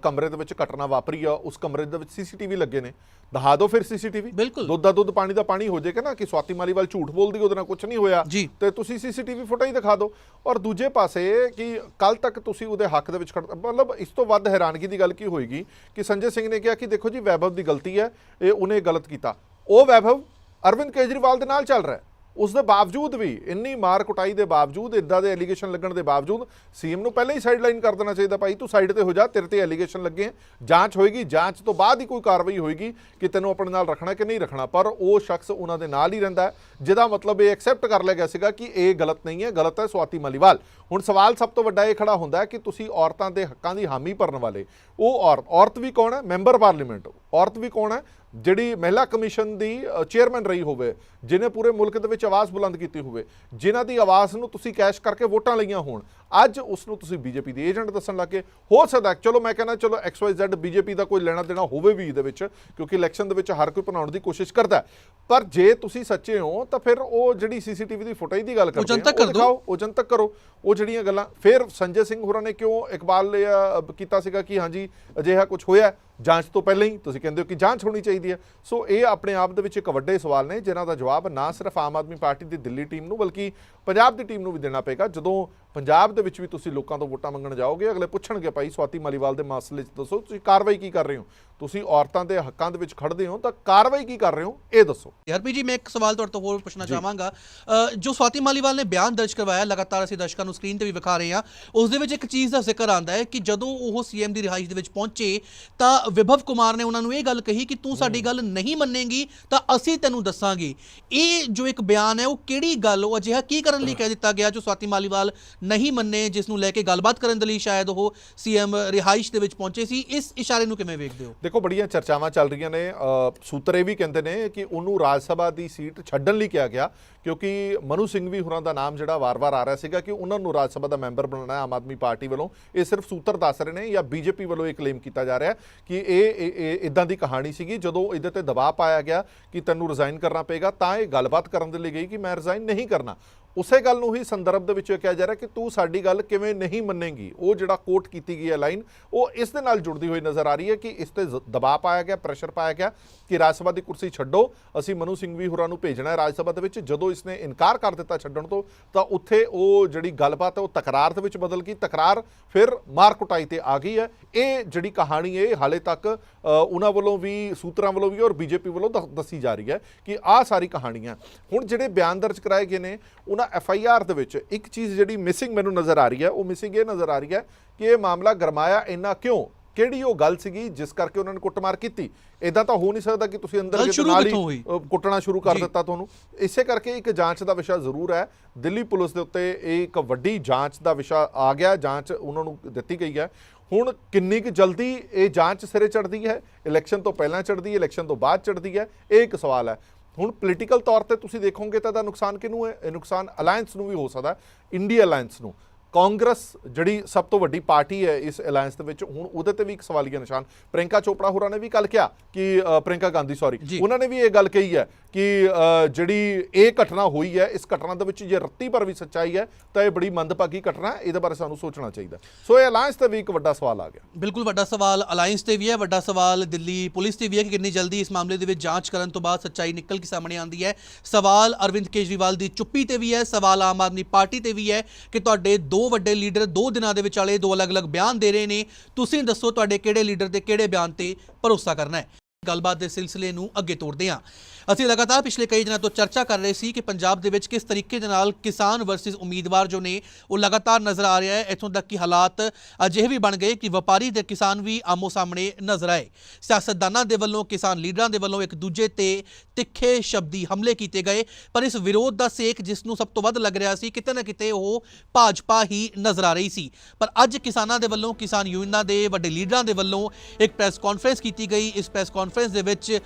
ਕਮਰੇ ਦੇ ਵਿੱਚ ਘਟਨਾ ਵਾਪਰੀ ਆ ਉਸ ਕਮਰੇ ਦੇ ਵਿੱਚ ਸੀਸੀਟੀਵੀ ਲੱਗੇ ਨੇ। ਦਿਖਾ ਦਿਓ ਫਿਰ ਸੀਸੀਟੀਵੀ। ਬਿਲਕੁਲ। ਦੁੱਧ ਦਾ ਦੁੱਧ ਪਾਣੀ ਦਾ ਪਾਣੀ ਹੋ ਜਾਏਗਾ ਨਾ ਕਿ ਸਵਾਤੀ ਮਾਲੀਵਾਲ ਝੂਠ ਬੋਲਦੀ ਉਹਦੇ ਨਾਲ ਕੁਝ ਨਹੀਂ ਹੋਇਆ। ਤੇ ਤੁਸੀਂ ਸੀਸੀਟੀਵੀ ਫੁਟੇਜ ਦਿਖਾ ਦਿਓ। ਔਰ ਦੂਜੇ ਪਾਸੇ ਕਿ ਕੱਲ ਤੱਕ ਤੁਸੀਂ ਉਹਦੇ ਹੱਕ ਦੇ ਵਿੱਚ ਮਤਲਬ ਇਸ ਤੋਂ ਵੱਧ ਹੈਰਾਨਗੀ ਦੀ ਗੱਲ ਕੀ ਹੋਏਗੀ ਕਿ ਸੰਜੇ ਸਿੰਘ ਨੇ ਕਿਹਾ ਕਿ ਦੇਖੋ ਜੀ ਵੈਭਵ ਦੀ ਗਲਤੀ ਹੈ ਇਹ ਉਹਨੇ ਗਲਤ ਕੀਤਾ। ਉਹ ਵੈਭਵ ਅਰਵਿੰਦ ਕੇਜਰੀਵਾਲ ਦੇ ਨਾਲ ਚੱਲ ਰਿਹਾ ਹੈ। ਉਸ ਦੇ ਬਾਵਜੂਦ ਵੀ, ਇੰਨੀ ਮਾਰ ਕੁਟਾਈ ਦੇ ਬਾਵਜੂਦ ਇਦਾਂ ਦੇ ਐਲੀਗੇਸ਼ਨ ਲੱਗਣ ਦੇ ਬਾਵਜੂਦ, ਸੀਐਮ ਨੂੰ ਪਹਿਲਾਂ ਹੀ ਸਾਈਡਲਾਈਨ ਕਰ ਦੇਣਾ ਚਾਹੀਦਾ ਭਾਈ, ਤੂੰ ਸਾਈਡ ਤੇ ਹੋ ਜਾ, ਤੇਰੇ ਤੇ ਐਲੀਗੇਸ਼ਨ ਲੱਗੇ ਜਾਂਚ ਹੋਏਗੀ, ਜਾਂਚ ਤੋਂ ਬਾਅਦ ਹੀ ਕੋਈ ਕਾਰਵਾਈ ਹੋਏਗੀ ਕਿ ਤੈਨੂੰ ਆਪਣੇ ਨਾਲ ਰੱਖਣਾ ਕਿ ਨਹੀਂ ਰੱਖਣਾ, ਪਰ ਉਹ ਸ਼ਖਸ ਉਹਨਾਂ ਦੇ ਨਾਲ ਹੀ ਰਹਿੰਦਾ ਜਿਹਦਾ ਮਤਲਬ ਇਹ ਐਕਸੈਪਟ ਕਰ ਲਿਆ ਗਿਆ ਸੀਗਾ ਕਿ ਇਹ ਗਲਤ ਨਹੀਂ ਹੈ, ਗਲਤ ਹੈ ਸਵਾਤੀ ਮਲੀਵਾਲ। ਹੁਣ ਸਵਾਲ ਸਭ ਤੋਂ ਵੱਡਾ ਇਹ ਖੜਾ ਹੁੰਦਾ ਹੈ ਕਿ ਤੁਸੀਂ ਔਰਤਾਂ ਦੇ ਹੱਕਾਂ ਦੀ ਹਾਮੀ ਭਰਨ ਵਾਲੇ, ਉਹ ਔਰਤ ਔਰਤ ਵੀ ਕੌਣ ਹੈ? Member parliament. ਔਰਤ ਵੀ ਕੌਣ ਹੈ? ਜਿਹੜੀ ਮਹਿਲਾ ਕਮਿਸ਼ਨ ਦੀ ਚੇਅਰਮੈਨ ਰਹੀ ਹੋਵੇ ਜਿਨੇ ਪੂਰੇ ਮੁਲਕ ਦੇ ਵਿੱਚ ਆਵਾਜ਼ ਬੁਲੰਦ ਕੀਤੀ ਹੋਵੇ ਜਿਨ੍ਹਾਂ ਦੀ ਆਵਾਜ਼ ਨੂੰ ਤੁਸੀਂ ਕੈਸ਼ ਕਰਕੇ ਵੋਟਾਂ ਲਈਆਂ ਹੋਣ ਅੱਜ ਉਸ ਨੂੰ ਤੁਸੀਂ ਬੀਜੇਪੀ ਦੀ ਏਜੰਟ ਦੱਸਣ ਲੱਗੇ ਹੋ ਸਕਦਾ ਹੈ, ਚਲੋ ਮੈਂ ਕਹਿੰਦਾ ਚਲੋ XYZ ਬੀਜੇਪੀ ਦਾ ਕੋਈ ਲੈਣਾ ਦੇਣਾ ਹੋਵੇ ਵੀ ਇਹਦੇ ਵਿੱਚ ਕਿਉਂਕਿ ਇਲੈਕਸ਼ਨ ਦੇ ਵਿੱਚ ਹਰ ਕੋਈ ਬਣਾਉਣ ਦੀ ਕੋਸ਼ਿਸ਼ ਕਰਦਾ ਹੈ। ਪਰ ਜੇ ਤੁਸੀਂ ਸੱਚੇ ਹੋ ਤਾਂ ਫਿਰ ਉਹ ਜਿਹੜੀ ਸੀਸੀਟੀਵੀ ਦੀ ਫੁਟੇਜ ਦੀ ਗੱਲ ਕਰਦੇ ਕਰ ਦਿਓ। ਦਿਖਾਓ, ਉਹ ਜਨਤਕ ਕਰੋ ਉਹ ਜਿਹੜੀਆਂ ਗੱਲਾਂ ਫਿਰ ਸੰਜੇ ਸਿੰਘ ਹੋਰਾਂ ਨੇ ਕਿਉਂ ਇਕਬਾਲ ਕੀਤਾ ਸੀਗਾ ਕਿ ਹਾਂਜੀ ਅਜਿਹਾ ਕੁਝ ਹੋਇਆ ਹੈ, ਜਾਂਚ ਤੋਂ ਪਹਿਲਾਂ ਹੀ ਤੁਸੀਂ ਕਹਿੰਦੇ ਹੋ ਕਿ ਜਾਂਚ ਹੋਣੀ ਚਾਹੀਦੀ ਹੈ। ਸੋ ਇਹ ਆਪਣੇ ਆਪ ਦੇ ਵਿੱਚ ਇੱਕ ਵੱਡੇ ਸਵਾਲ ਨੇ, ਜਿਨ੍ਹਾਂ ਦਾ ਜਵਾਬ ਨਾ ਸਿਰਫ ਆਮ ਆਦਮੀ ਪਾਰਟੀ ਦੀ ਦਿੱਲੀ ਟੀਮ ਨੂੰ, ਬਲਕਿ ਪੰਜਾਬ ਦੀ ਟੀਮ ਨੂੰ ਵੀ ਦੇਣਾ ਪਏਗਾ। ਜਦੋਂ ਪੰਜਾਬ ਦੇ ਵਿੱਚ ਵੀ ਤੁਸੀਂ ਲੋਕਾਂ ਤੋਂ ਵੋਟਾਂ ਮੰਗਣ ਜਾਓਗੇ ਅਗਲੇ ਪੁੱਛਣਗੇ ਭਾਈ ਸਵਾਤੀ ਮਾਲੀਵਾਲ ਦੇ ਮਸਲੇ 'ਚ ਦੱਸੋ ਤੁਸੀਂ ਕਾਰਵਾਈ ਕੀ ਕਰ ਰਹੇ ਹੋ? ਤੁਸੀਂ ਔਰਤਾਂ ਦੇ ਹੱਕਾਂ ਦੇ ਵਿੱਚ ਖੜਦੇ ਹੋ ਤਾਂ ਕਾਰਵਾਈ ਕੀ ਕਰ ਰਹੇ ਹੋ? ਇਹ ਦੱਸੋ। ਯਾਰਪੀ ਜੀ ਮੈਂ ਇੱਕ ਸਵਾਲ ਤੁਹਾਡੇ ਤੋਂ ਹੋਰ ਪੁੱਛਣਾ ਚਾਹਾਂਗਾ। ਜੋ ਸਵਾਤੀ ਮਾਲੀਵਾਲ ਨੇ ਬਿਆਨ ਦਰਜ ਕਰਵਾਇਆ ਲਗਾਤਾਰ ਅਸੀਂ ਦਰਸ਼ਕਾਂ ਨੂੰ ਸਕਰੀਨ ਤੇ ਵੀ ਵਿਖਾ ਰਹੇ ਹਾਂ ਉਸ ਦੇ ਵਿੱਚ ਇੱਕ ਚੀਜ਼ ਦਾ ਜ਼ਿਕਰ ਆਂਦਾ ਹੈ ਕਿ ਜਦੋਂ ਉਹ ਸੀਐਮ ਦੀ ਰਿਹਾਇਸ਼ ਦੇ ਵਿੱਚ ਪਹੁੰਚੇ ਤਾਂ ਵਿਭਵ ਕੁਮਾਰ ਨੇ ਉਹਨਾਂ ਨੂੰ ਇਹ ਗੱਲ ਕਹੀ ਕਿ ਤੂੰ ਸਾਡੀ ਗੱਲ ਨਹੀਂ ਮੰਨੇਗੀ ਤਾਂ ਅਸੀਂ ਤੈਨੂੰ ਦੱਸਾਂਗੇ। ਇਹ ਜੋ ਇੱਕ ਬਿਆਨ ਹੈ ਉਹ ਕਿਹੜੀ ਗੱਲ ਉਹ ਅਜਿਹਾ ਕੀ ਕਰਨ ਲਈ ਕਹਿ ਦਿੱਤਾ ਗਿਆ ਜੋ ਸਵਾਤੀ ਮਾਲੀਵਾਲ ਨਹੀਂ ਮੰਨੇ ਜਿਸ ਨੂੰ ਲੈ ਕੇ ਗੱਲਬਾਤ ਕਰਨ ਦੇ ਲਈ ਸ਼ਾਇਦ ਉਹ ਸੀਐਮ ਰਿਹਾਇਸ਼ ਦੇ ਵਿੱਚ ਪਹੁੰਚੇ ਸੀ। ਇਸ ਇਸ਼ਾਰੇ ਨੂੰ ਕਿਵੇਂ ਵੇਖਦੇ ਹੋ? ਦੇਖੋ ਬੜੀਆਂ ਚਰਚਾਵਾਂ ਚੱਲ ਰਹੀਆਂ ਨੇ। ਅ, ਸੂਤਰ ਇਹ ਵੀ ਕਹਿੰਦੇ ਨੇ ਕਿ ਉਹਨੂੰ ਰਾਜ ਸਭਾ ਦੀ ਸੀਟ ਛੱਡਣ ਲਈ ਕਿਹਾ ਗਿਆ ਕਿਉਂਕਿ ਮਨੂ ਸਿੰਘ ਵੀ ਹੋਰਾਂ ਦਾ ਨਾਮ ਜਿਹੜਾ ਵਾਰ-ਵਾਰ ਆ ਰਿਹਾ ਸੀਗਾ ਕਿ ਉਹਨਾਂ ਨੂੰ ਰਾਜ ਸਭਾ ਦਾ ਮੈਂਬਰ ਬਣਾਉਣਾ ਆਮ ਆਦਮੀ ਪਾਰਟੀ ਵੱਲੋਂ। ਇਹ ਸਿਰਫ ਸੂਤਰ ਦੱਸ ਰਹੇ ਨੇ ਜਾਂ ਬੀਜੇਪੀ ਵੱਲੋਂ ਇਹ ਕਲੇਮ ਕੀਤਾ ਜਾ ਰਿਹਾ ਕਿ ਇਹ ਇਦਾਂ ਦੀ ਕਹਾਣੀ ਸੀਗੀ। ਜਦੋਂ ਇਹਦੇ ਤੇ ਦਬਾਅ ਪਾਇਆ ਗਿਆ ਕਿ ਤੈਨੂੰ ਰਿਜ਼ਾਈਨ ਕਰਨਾ ਪਏਗਾ ਤਾਂ ਇਹ ਗੱਲਬਾਤ ਕਰਨ ਦੇ ਲਈ ਗਈ ਕਿ ਮੈਂ ਰਿਜ਼ਾਈਨ ਨਹੀਂ ਕਰਨਾ। ਉਸੇ ਗੱਲ ਨੂੰ ਹੀ ਸੰਦਰਭ ਦੇ ਵਿੱਚ ਕਿਹਾ ਜਾ ਰਿਹਾ ਕਿ ਤੂੰ ਸਾਡੀ ਗੱਲ ਕਿਵੇਂ ਨਹੀਂ ਮੰਨੇਗੀ? ਉਹ ਜਿਹੜਾ ਕੋਟ ਕੀਤੀ ਗਈ ਹੈ ਲਾਈਨ, ਉਹ ਇਸ ਦੇ ਨਾਲ ਜੁੜਦੀ ਹੋਈ ਨਜ਼ਰ ਆ ਰਹੀ ਹੈ ਕਿ ਇਸ ਤੇ ਦਬਾਅ ਪਾਇਆ ਗਿਆ, ਪ੍ਰੈਸ਼ਰ ਪਾਇਆ ਗਿਆ ਕਿ ਰਾਜ ਸਭਾ ਦੀ ਕੁਰਸੀ ਛੱਡੋ। ਅਸੀਂ ਮਨੂ ਸਿੰਘ ਵੀ ਹੋਰਾਂ ਨੂੰ ਭੇਜਣਾ ਹੈ ਰਾਜ ਸਭਾ ਦੇ ਵਿੱਚ। ਜਦੋਂ ਇਸਨੇ ਇਨਕਾਰ ਕਰ ਦਿੱਤਾ ਛੱਡਣ ਤੋਂ, ਤਾਂ ਉੱਥੇ ਉਹ ਜਿਹੜੀ ਗੱਲਬਾਤ ਹੈ, ਉਹ ਤਕਰਾਰ ਦੇ ਵਿੱਚ ਬਦਲ ਗਈ। ਤਕਰਾਰ ਫਿਰ ਮਾਰ ਕੁਟਾਈ ਤੇ ਆ ਗਈ ਹੈ। ਇਹ ਜਿਹੜੀ ਕਹਾਣੀ ਹੈ ਹਾਲੇ ਤੱਕ ਉਹਨਾਂ ਵੱਲੋਂ ਵੀ, ਸੂਤਰਾਂ ਵੱਲੋਂ ਵੀ ਔਰ ਬੀਜੇਪੀ ਵੱਲੋਂ ਦ- ਦੱਸੀ ਜਾ ਰਹੀ ਹੈ ਕਿ ਆਹ ਸਾਰੀ ਕਹਾਣੀਆਂ। ਹੁਣ ਜਿਹੜੇ ਬਿਆਨ ਦਰਜ ਕਰਾਏ ਗਏ ਨੇ, ਉਹਨਾਂ ਐਫ ਆਈ ਆਰ ਦੇ ਵਿੱਚ ਇੱਕ ਚੀਜ਼ ਜਿਹੜੀ ਮਿਸਿੰਗ ਮੈਨੂੰ ਨਜ਼ਰ ਆ ਰਹੀ ਹੈ ਉਹ ਮਿਸਿੰਗ ਇਹ ਨਜ਼ਰ ਆ ਰਹੀ ਹੈ ਕਿ ਇਹ ਮਾਮਲਾ ਗਰਮਾਇਆ ਇੰਨਾ ਕਿਉਂ? ਕਿਹੜੀ ਉਹ ਗੱਲ ਸੀਗੀ ਜਿਸ ਕਰਕੇ ਉਹਨਾਂ ਨੇ ਕੁੱਟਮਾਰ ਕੀਤੀ? ਇਦਾਂ ਤਾਂ ਹੋ ਨਹੀਂ ਸਕਦਾ ਕਿ ਤੁਸੀਂ ਅੰਦਰ ਗਏ ਤੇ ਨਾਲ ਹੀ ਕੁੱਟਣਾ ਸ਼ੁਰੂ ਕਰ। ਦਿੱਤਾ ਤੁਹਾਨੂੰ। ਇਸੇ ਕਰਕੇ ਇੱਕ ਜਾਂਚ ਦਾ ਵਿਸ਼ਾ ਜ਼ਰੂਰ ਹੈ। ਦਿੱਲੀ ਪੁਲਿਸ ਦੇ ਉੱਤੇ ਇਹ ਇੱਕ ਵੱਡੀ ਜਾਂਚ ਦਾ ਵਿਸ਼ਾ ਆ ਗਿਆ ਜਾਂਚ ਉਹਨਾਂ ਨੂੰ ਦਿੱਤੀ ਗਈ ਹੈ। ਹੁਣ ਕਿੰਨੀ ਕੁ ਜਲਦੀ ਇਹ ਜਾਂਚ ਸਿਰੇ ਚੜਦੀ ਹੈ? ਇਲੈਕਸ਼ਨ ਤੋਂ ਪਹਿਲਾਂ ਚੜਦੀ ਹੈ ਇਲੈਕਸ਼ਨ ਤੋਂ ਬਾਅਦ ਚੜਦੀ ਹੈ? ਇਹ ਇੱਕ ਸਵਾਲ ਹੈ। ਹੁਣ ਪੋਲੀਟੀਕਲ ਤੌਰ ਤੇ ਤੁਸੀਂ ਦੇਖੋਗੇ ਤਾਂ ਇਹਦਾ ਨੁਕਸਾਨ ਕਿਹਨੂੰ ਹੈ? ਨੁਕਸਾਨ ਅਲਾਈਅੰਸ ਨੂੰ ਵੀ ਹੋ ਸਕਦਾ ਇੰਡੀਆ ਅਲਾਈਅੰਸ ਨੂੰ। ਕਾਂਗਰਸ ਜਿਹੜੀ ਸਭ ਤੋਂ ਵੱਡੀ ਪਾਰਟੀ ਹੈ ਇਸ ਅਲਾਈਅੰਸ ਦੇ ਵਿੱਚ ਹੁਣ ਉਹਦੇ ਤੇ ਵੀ ਇੱਕ ਸਵਾਲੀਆ ਨਿਸ਼ਾਨ। ਪ੍ਰਿੰਕਾ ਚੋਪੜਾ ਹੋਰਾਂ ਨੇ ਵੀ ਕੱਲ ਕਿਹਾ ਕਿ ਪ੍ਰਿੰਕਾ ਗਾਂਧੀ ਸੌਰੀ। ਉਹਨਾਂ ਨੇ ਵੀ ਇਹ ਗੱਲ ਕਹੀ ਹੈ ਕਿ ਜਿਹੜੀ ਇਹ ਘਟਨਾ ਹੋਈ ਹੈ ਇਸ ਘਟਨਾ ਦੇ ਵਿੱਚ ਜੇ ਰੱਤੀ ਪਰ ਵੀ ਸੱਚਾਈ ਹੈ ਤਾਂ ਇਹ ਬੜੀ ਮੰਦਭਾਗੀ ਘਟਨਾ ਹੈ ਇਹਦੇ ਬਾਰੇ ਸਾਨੂੰ ਸੋਚਣਾ ਚਾਹੀਦਾ ਸੋ ਇਹ ਅਲਾਈਅੰਸ ਤੇ ਵੀ ਇੱਕ ਵੱਡਾ ਸਵਾਲ ਆ ਗਿਆ। ਬਿਲਕੁਲ ਵੱਡਾ ਸਵਾਲ ਅਲਾਈਅੰਸ ਤੇ ਵੀ ਹੈ ਵੱਡਾ ਸਵਾਲ ਦਿੱਲੀ ਪੁਲਿਸ ਤੇ ਵੀ ਹੈ ਕਿ ਕਿੰਨੀ ਜਲਦੀ ਇਸ ਮਾਮਲੇ ਦੇ ਵਿੱਚ ਜਾਂਚ ਕਰਨ ਤੋਂ ਬਾਅਦ ਸੱਚਾਈ ਨਿਕਲ ਕੇ ਸਾਹਮਣੇ ਆਉਂਦੀ ਹੈ। ਸਵਾਲ ਅਰਵਿੰਦ ਕੇਜਰੀਵਾਲ ਦੀ ਚੁੱਪੀ ਤੇ ਵੀ ਹੈ ਸਵਾਲ ਆਮ ਆਦਮੀ ਪਾਰਟੀ ਤੇ ਵੀ ਹੈ ਕਿ ਤੁਹਾਡੇ ਦੋ ਵੱਡੇ ਲੀਡਰ ਦੋ ਦਿਨਾਂ ਦੇ ਵਿਚਾਲੇ ਦੋ ਅਲੱਗ-ਅਲੱਗ ਬਿਆਨ ਦੇ ਰਹੇ ਨੇ। ਤੁਸੀਂ ਦੱਸੋ ਤੁਹਾਡੇ ਕਿਹੜੇ ਲੀਡਰ ਤੇ ਕਿਹੜੇ ਬਿਆਨ ਤੇ ਭਰੋਸਾ ਕਰਨਾ ਹੈ? ਗੱਲਬਾਤ ਦੇ ਸਿਲਸਿਲੇ ਨੂੰ ਅੱਗੇ ਤੋਰਦੇ ਹਾਂ। ਅਸੀਂ ਲਗਾਤਾਰ ਪਿਛਲੇ ਕਈ ਦਿਨਾਂ ਤੋਂ ਚਰਚਾ ਕਰ ਰਹੇ ਸੀ ਕਿ ਪੰਜਾਬ ਦੇ ਵਿੱਚ ਕਿਸ ਤਰੀਕੇ ਦੇ ਨਾਲ ਕਿਸਾਨ ਵਰਸਸ ਉਮੀਦਵਾਰ ਜੋ ਨੇ, ਉਹ ਲਗਾਤਾਰ ਨਜ਼ਰ ਆ ਰਿਹਾ ਹੈ। ਇੱਥੋਂ ਤੱਕ ਕਿ ਹਾਲਾਤ ਅਜਿਹੇ ਵੀ ਬਣ ਗਏ ਕਿ ਵਪਾਰੀ ਤੇ ਕਿਸਾਨ ਵੀ ਆਮੋ ਸਾਹਮਣੇ ਨਜ਼ਰ ਆਏ। ਸਿਆਸਤਦਾਨਾਂ ਦੇ ਵੱਲੋਂ, ਕਿਸਾਨ ਲੀਡਰਾਂ ਦੇ ਵੱਲੋਂ ਇੱਕ ਦੂਜੇ ਤੇ ਤਿੱਖੇ ਸ਼ਬਦੀ ਹਮਲੇ ਕੀਤੇ ਗਏ। ਪਰ ਇਸ ਵਿਰੋਧ ਦਾ ਸੇਕ ਜਿਸ ਨੂੰ ਸਭ ਤੋਂ ਵੱਧ ਲੱਗ ਰਿਹਾ ਸੀ, ਕਿਤੇ ਨਾ ਕਿਤੇ ਉਹ ਭਾਜਪਾ ਹੀ ਨਜ਼ਰ ਆ ਰਹੀ ਸੀ। ਪਰ ਅੱਜ ਕਿਸਾਨਾਂ ਦੇ ਵੱਲੋਂ, ਕਿਸਾਨ ਯੂਨੀਅਨਾਂ ਦੇ ਵੱਡੇ ਲੀਡਰਾਂ ਦੇ ਵੱਲੋਂ ਇੱਕ ਪ੍ਰੈਸ ਕਾਨਫਰੰਸ ਕੀਤੀ ਗਈ। ਇਸ ਪ੍ਰੈਸ ਕਾਨਫਰੰਸ ਦੇ ਵਿੱਚ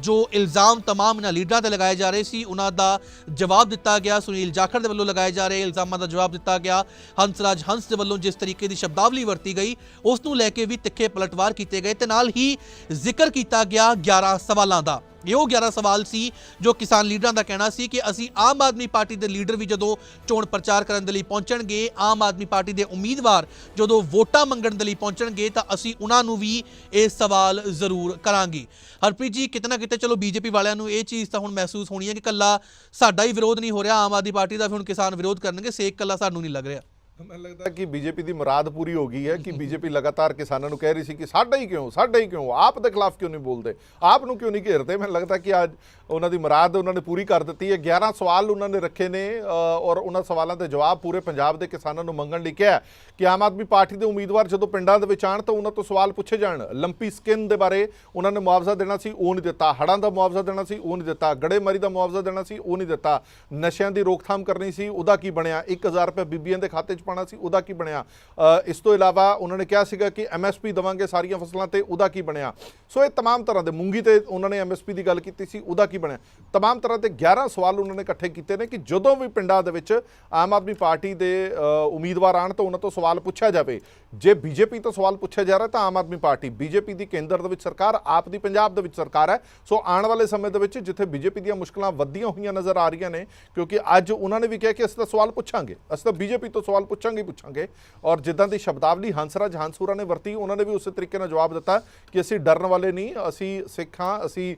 ਜੋ ਇਲਜ਼ਾਮ ਤਮਾਮ ਇਹਨਾਂ ਲੀਡਰਾਂ ਤੇ ਲਗਾਏ ਜਾ ਰਹੇ ਸੀ, ਉਹਨਾਂ ਦਾ ਜਵਾਬ ਦਿੱਤਾ ਗਿਆ। ਸੁਨੀਲ ਜਾਖੜ ਦੇ ਵੱਲੋਂ ਲਗਾਏ ਜਾ ਰਹੇ ਇਲਜ਼ਾਮਾਂ ਦਾ ਜਵਾਬ ਦਿੱਤਾ ਗਿਆ। ਹੰਸਰਾਜ ਹੰਸ ਦੇ ਵੱਲੋਂ ਜਿਸ ਤਰੀਕੇ ਦੀ ਸ਼ਬਦਾਵਲੀ ਵਰਤੀ ਗਈ, ਉਸ ਨੂੰ ਲੈ ਕੇ ਵੀ ਤਿੱਖੇ ਪਲਟਵਾਰ ਕੀਤੇ ਗਏ ਤੇ ਨਾਲ ਹੀ ਜ਼ਿਕਰ ਕੀਤਾ ਗਿਆ 11 ਸਵਾਲਾਂ ਦਾ। ਇਹ ਉਹ 11 ਸਵਾਲ ਸੀ ਜੋ ਕਿਸਾਨ ਲੀਡਰਾਂ ਦਾ ਕਹਿਣਾ ਸੀ ਕਿ ਅਸੀਂ ਆਮ ਆਦਮੀ ਪਾਰਟੀ ਦੇ ਲੀਡਰ ਵੀ ਜਦੋਂ ਚੋਣ ਪ੍ਰਚਾਰ ਕਰਨ ਦੇ ਲਈ ਪਹੁੰਚਣਗੇ, ਆਮ ਆਦਮੀ ਪਾਰਟੀ ਦੇ ਉਮੀਦਵਾਰ ਜਦੋਂ ਵੋਟਾਂ ਮੰਗਣ ਦੇ ਲਈ ਪਹੁੰਚਣਗੇ ਤਾਂ ਅਸੀਂ ਉਹਨਾਂ ਨੂੰ ਵੀ ਇਹ ਸਵਾਲ ਜ਼ਰੂਰ ਕਰਾਂਗੇ। ਹਰਪ੍ਰੀਤ ਜੀ, ਕਿਤੇ ਨਾ ਕਿਤੇ ਚਲੋ ਬੀਜੇਪੀ ਵਾਲਿਆਂ ਨੂੰ ਇਹ ਚੀਜ਼ ਤਾਂ ਹੁਣ ਮਹਿਸੂਸ ਹੋਣੀ ਹੈ ਕਿ ਕੱਲਾ ਸਾਡਾ ਹੀ ਵਿਰੋਧ ਨਹੀਂ ਹੋ ਰਿਹਾ, ਆਮ ਆਦਮੀ ਪਾਰਟੀ ਦਾ ਵੀ ਹੁਣ ਕਿਸਾਨ ਵਿਰੋਧ ਕਰਨਗੇ, ਸੇਕ ਕੱਲਾ ਸਾਨੂੰ ਨਹੀਂ ਲੱਗ ਰਿਹਾ। ਮੈਨੂੰ ਲੱਗਦਾ ਕਿ ਬੀਜੇਪੀ ਦੀ ਮੁਰਾਦ ਪੂਰੀ ਹੋ ਗਈ ਹੈ ਕਿ ਬੀਜੇਪੀ ਲਗਾਤਾਰ ਕਿਸਾਨਾਂ ਨੂੰ ਕਹਿ ਰਹੀ ਸੀ ਕਿ ਸਾਡਾ ਹੀ ਕਿਉਂ, ਸਾਡਾ ਹੀ ਕਿਉਂ? ਆਪ ਦੇ ਖਿਲਾਫ ਕਿਉਂ ਨਹੀਂ ਬੋਲਦੇ? ਆਪ ਨੂੰ ਕਿਉਂ ਨਹੀਂ ਘੇਰਦੇ? ਮੈਨੂੰ ਲੱਗਦਾ ਕਿ ਅੱਜ ਉਹਨਾਂ ਦੀ ਮੁਰਾਦ ਉਹਨਾਂ ਨੇ ਪੂਰੀ ਕਰ ਦਿੱਤੀ ਹੈ। 11 ਸਵਾਲ ਉਹਨਾਂ ਨੇ ਰੱਖੇ ਨੇ ਔਰ ਉਹਨਾਂ ਸਵਾਲਾਂ ਦੇ ਜਵਾਬ ਪੂਰੇ ਪੰਜਾਬ ਦੇ ਕਿਸਾਨਾਂ ਨੂੰ ਮੰਗਣ ਲਈ ਕਿਹਾ ਕਿ ਆਮ ਆਦਮੀ ਪਾਰਟੀ ਦੇ ਉਮੀਦਵਾਰ ਜਦੋਂ ਪਿੰਡਾਂ ਦੇ ਵਿੱਚ ਆਣ ਤਾਂ ਉਹਨਾਂ ਤੋਂ ਸਵਾਲ ਪੁੱਛੇ ਜਾਣ। ਲੰਪੀ ਸਕਿਨ ਦੇ ਬਾਰੇ ਉਹਨਾਂ ਨੇ ਮੁਆਵਜ਼ਾ ਦੇਣਾ ਸੀ, ਉਹ ਨਹੀਂ ਦਿੱਤਾ। ਹੜਾਂ ਦਾ ਮੁਆਵਜ਼ਾ ਦੇਣਾ ਸੀ, ਉਹ ਨਹੀਂ ਦਿੱਤਾ। ਗੜੇਮਾਰੀ ਦਾ ਮੁਆਵਜ਼ਾ ਦੇਣਾ ਸੀ, ਉਹ ਨਹੀਂ ਦਿੱਤਾ। ਨਸ਼ਿਆਂ ਦੀ ਰੋਕਥਾਮ ਕਰਨੀ ਸੀ, ਉਹਦਾ ਕੀ ਬਣਿਆ? 1000 ਰੁਪਏ ਬੀਬੀਆਂ ਦੇ ਖਾਤੇ 'ਚ ਪਾਣਾ ਸੀ ਉਹਦਾ ਕੀ ਬਣਿਆ ਅ, ਇਸ ਤੋਂ ਇਲਾਵਾ ਉਹਨਾਂ ਨੇ ਕਿਹਾ ਸੀਗਾ ਕਿ ਐਮਐਸਪੀ ਦਵਾਂਗੇ ਸਾਰੀਆਂ ਫਸਲਾਂ ਤੇ ਉਹਦਾ ਕੀ ਬਣਿਆ ਸੋ ਇਹ तमाम ਤਰ੍ਹਾਂ ਦੇ ਮੂੰਗੀ ਤੇ ਉਹਨਾਂ ਨੇ ਐਮਐਸਪੀ ਦੀ ਗੱਲ ਕੀਤੀ ਸੀ ਉਹਦਾ ਕੀ ਬਣਿਆ तमाम ਤਰ੍ਹਾਂ ਦੇ 11 ਸਵਾਲ ਉਹਨਾਂ ਨੇ ਇਕੱਠੇ ਕੀਤੇ ਨੇ ਕਿ ਜਦੋਂ ਵੀ ਪਿੰਡਾਂ ਦੇ ਵਿੱਚ ਆਮ ਆਦਮੀ ਪਾਰਟੀ ਦੇ ਅ, ਉਮੀਦਵਾਰ ਆਣ ਤਾਂ ਉਹਨਾਂ ਤੋਂ ਸਵਾਲ ਪੁੱਛਿਆ ਜਾਵੇ ਜੇ ਬੀਜੇਪੀ ਤੋਂ ਸਵਾਲ ਪੁੱਛਿਆ ਜਾ ਰਿਹਾ ਤਾਂ ਆਮ ਆਦਮੀ ਪਾਰਟੀ ਬੀਜੇਪੀ ਦੀ ਕੇਂਦਰ ਦੇ ਵਿੱਚ ਸਰਕਾਰ, ਆਪ ਦੀ ਪੰਜਾਬ ਦੇ ਵਿੱਚ ਸਰਕਾਰ ਹੈ। ਸੋ ਆਉਣ ਵਾਲੇ ਸਮੇਂ ਦੇ ਵਿੱਚ ਜਿੱਥੇ ਬੀਜੇਪੀ ਦੀਆਂ ਮੁਸ਼ਕਲਾਂ ਵੱਧਦੀਆਂ ਹੋਈਆਂ ਨਜ਼ਰ ਆ ਰਹੀਆਂ ਨੇ, ਕਿਉਂਕਿ ਅੱਜ ਉਹਨਾਂ ਨੇ ਵੀ ਕਿਹਾ ਕਿ ਅਸੀਂ ਤਾਂ ਸਵਾਲ ਪੁੱਛਾਂਗੇ, ਅਸੀਂ ਤਾਂ ਬੀਜੇਪੀ ਤੋਂ ਸਵਾਲ ਪੁੱਛਾਂਗੇ ਹੀ ਪੁੱਛਾਂਗੇ। ਔਰ ਜਿੱਦਾਂ ਦੀ ਸ਼ਬਦਾਵਲੀ ਹੰਸਰਾਜ ਹੰਸੂਰਾ ਨੇ ਵਰਤੀ, ਉਹਨਾਂ ਨੇ ਵੀ ਉਸੇ ਤਰੀਕੇ ਨਾਲ ਜਵਾਬ ਦਿੱਤਾ ਕਿ ਅਸੀਂ ਡਰਨ ਵਾਲੇ ਨਹੀਂ, ਅਸੀਂ ਸਿੱਖ ਹਾਂ ਅਸੀਂ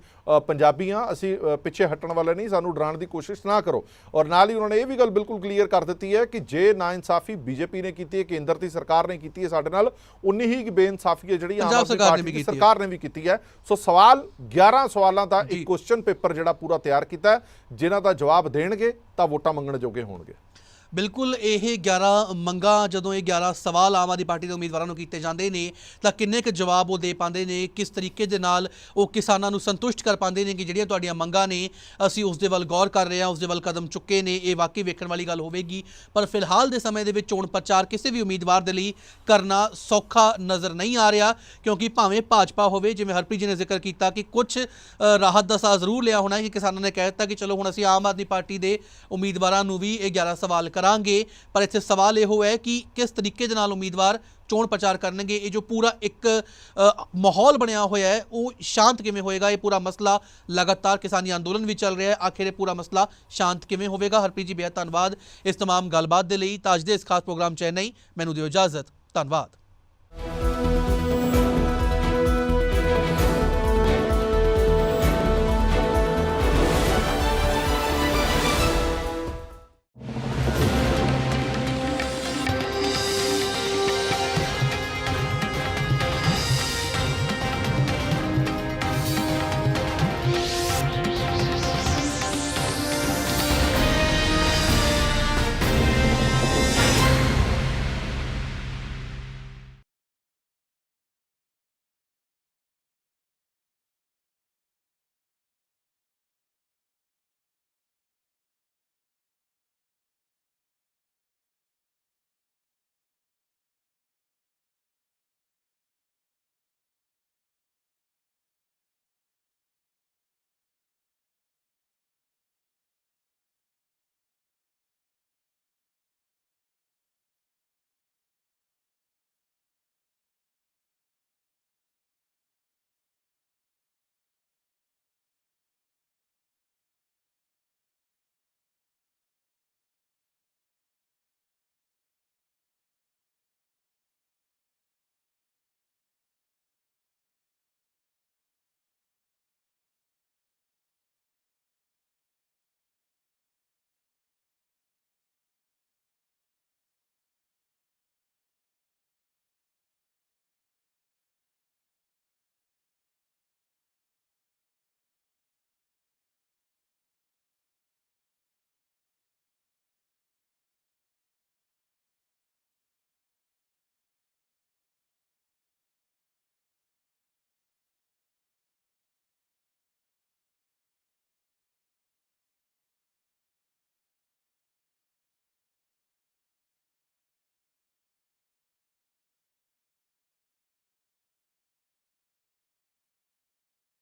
ਪੰਜਾਬੀ ਹਾਂ, ਅਸੀਂ ਪਿੱਛੇ ਹਟਣ ਵਾਲੇ ਨਹੀਂ, ਸਾਨੂੰ ਡਰਾਉਣ ਦੀ ਕੋਸ਼ਿਸ਼ ਨਾ ਕਰੋ। ਔਰ ਨਾਲ ਹੀ ਉਹਨਾਂ ਨੇ ਇਹ ਵੀ ਗੱਲ ਬਿਲਕੁਲ ਕਲੀਅਰ ਕਰ ਦਿੱਤੀ ਹੈ ਕਿ ਜੇ ਨਾ ਇਨਸਾਫੀ ਬੀਜੇਪੀ ਨੇ ਕੀਤੀ ਹੈ, ਕੇਂਦਰ ਦੀ ਸਰਕਾਰ ਨੇ ਕੀਤੀ ਹੈ ਸਾਡੇ ਨਾਲ ਉਨੀ ਹੀ ਬੇਇਨਸਾਫੀ ਹੈ ਜਿਹੜੀ ਆਮ ਆਦਮੀ ਸਰਕਾਰ ਨੇ ਪਾਰਟੀ ਵੀ ਦੀ ਕੀਤੀ ਹੈ। ਸਰਕਾਰ ਨੇ ਵੀ ਕੀਤੀ ਹੈ ਸੋ ਸਵਾਲ 11 ਸਵਾਲਾਂ ਦਾ। ਇੱਕ ਕੁਐਸਚਨ ਪੇਪਰ ਜਿਹੜਾ ਪੂਰਾ ਤਿਆਰ ਕੀਤਾ ਹੈ, ਜਿਨ੍ਹਾਂ ਦਾ ਜਵਾਬ ਦੇਣਗੇ ਤਾਂ ਵੋਟਾਂ ਮੰਗਣ ਜੋਗੇ ਹੋਣਗੇ ਬਿਲਕੁਲ ਇਹ 11 ਮੰਗਾਂ, ਜਦੋਂ ਇਹ 11 ਸਵਾਲ ਆਮ ਆਦਮੀ ਪਾਰਟੀ ਦੇ ਉਮੀਦਵਾਰਾਂ ਨੂੰ ਕੀਤੇ ਜਾਂਦੇ ਨੇ, ਤਾਂ ਕਿੰਨੇ ਕੁ ਜਵਾਬ ਉਹ ਦੇ ਪਾਉਂਦੇ ਨੇ, ਕਿਸ ਤਰੀਕੇ ਦੇ ਨਾਲ ਉਹ ਕਿਸਾਨਾਂ ਨੂੰ ਸੰਤੁਸ਼ਟ ਕਰ ਪਾਉਂਦੇ ਨੇ ਕਿ ਜਿਹੜੀਆਂ ਤੁਹਾਡੀਆਂ ਮੰਗਾਂ ਨੇ, ਅਸੀਂ ਉਸ ਦੇ ਵੱਲ ਗੌਰ ਕਰ ਰਹੇ ਹਾਂ ਉਸ ਦੇ ਵੱਲ ਕਦਮ ਚੁੱਕੇ ਨੇ, ਇਹ ਵਾਕਈ ਵੇਖਣ ਵਾਲੀ ਗੱਲ ਹੋਵੇਗੀ। ਪਰ ਫਿਲਹਾਲ ਦੇ ਸਮੇਂ ਦੇ ਵਿੱਚ ਚੋਣ ਪ੍ਰਚਾਰ ਕਿਸੇ ਵੀ ਉਮੀਦਵਾਰ ਦੇ ਲਈ ਕਰਨਾ ਸੌਖਾ ਨਜ਼ਰ ਨਹੀਂ ਆ ਰਿਹਾ, ਕਿਉਂਕਿ ਭਾਵੇਂ ਭਾਜਪਾ ਹੋਵੇ, ਜਿਵੇਂ ਹਰਪ੍ਰੀਤ ਜੀ ਨੇ ਜ਼ਿਕਰ ਕੀਤਾ ਕਿ ਕੁਝ ਰਾਹਤ ਦਾ ਸਾਹ ਜ਼ਰੂਰ ਲਿਆ ਹੋਣਾ ਕਿ ਕਿਸਾਨਾਂ ਨੇ ਕਹਿ ਦਿੱਤਾ ਕਿ ਚਲੋ ਹੁਣ ਅਸੀਂ ਆਮ ਆਦਮੀ ਪਾਰਟੀ ਦੇ ਉਮੀਦਵਾਰਾਂ ਨੂੰ ਵੀ ਇਹ 11 ਸਵਾਲ ਕਰਾਂਗੇ, ਪਰ ਇੱਥੇ ਸਵਾਲ ਇਹ ਹੋਇਆ ਕਿ ਕਿਸ ਤਰੀਕੇ ਦੇ ਨਾਲ ਉਮੀਦਵਾਰ ਚੋਣ ਪ੍ਰਚਾਰ ਕਰਨਗੇ? ਇਹ ਜੋ ਪੂਰਾ ਇੱਕ ਮਾਹੌਲ ਬਣਿਆ ਹੋਇਆ ਹੈ, ਉਹ ਸ਼ਾਂਤ ਕਿਵੇਂ ਹੋਏਗਾ? ਇਹ ਪੂਰਾ ਮਸਲਾ ਲਗਾਤਾਰ ਕਿਸਾਨੀ ਅੰਦੋਲਨ ਵੀ ਚੱਲ ਰਿਹਾ ਹੈ। ਆਖਿਰ ਇਹ ਪੂਰਾ ਮਸਲਾ ਸ਼ਾਂਤ ਕਿਵੇਂ ਹੋਵੇਗਾ? ਹਰਪ੍ਰੀਤ ਜੀ ਬੇਹੱਦ ਧੰਨਵਾਦ। ਇਸ ਤਮਾਮ ਗੱਲਬਾਤ ਦੇ ਲਈ ਤਾਜ ਦੇ ਇਸ ਖਾਸ ਪ੍ਰੋਗਰਾਮ ਚ ਚੈਨਈ ਮੈਨੂੰ ਦਿਓ ਇਜਾਜ਼ਤ। ਧੰਨਵਾਦ।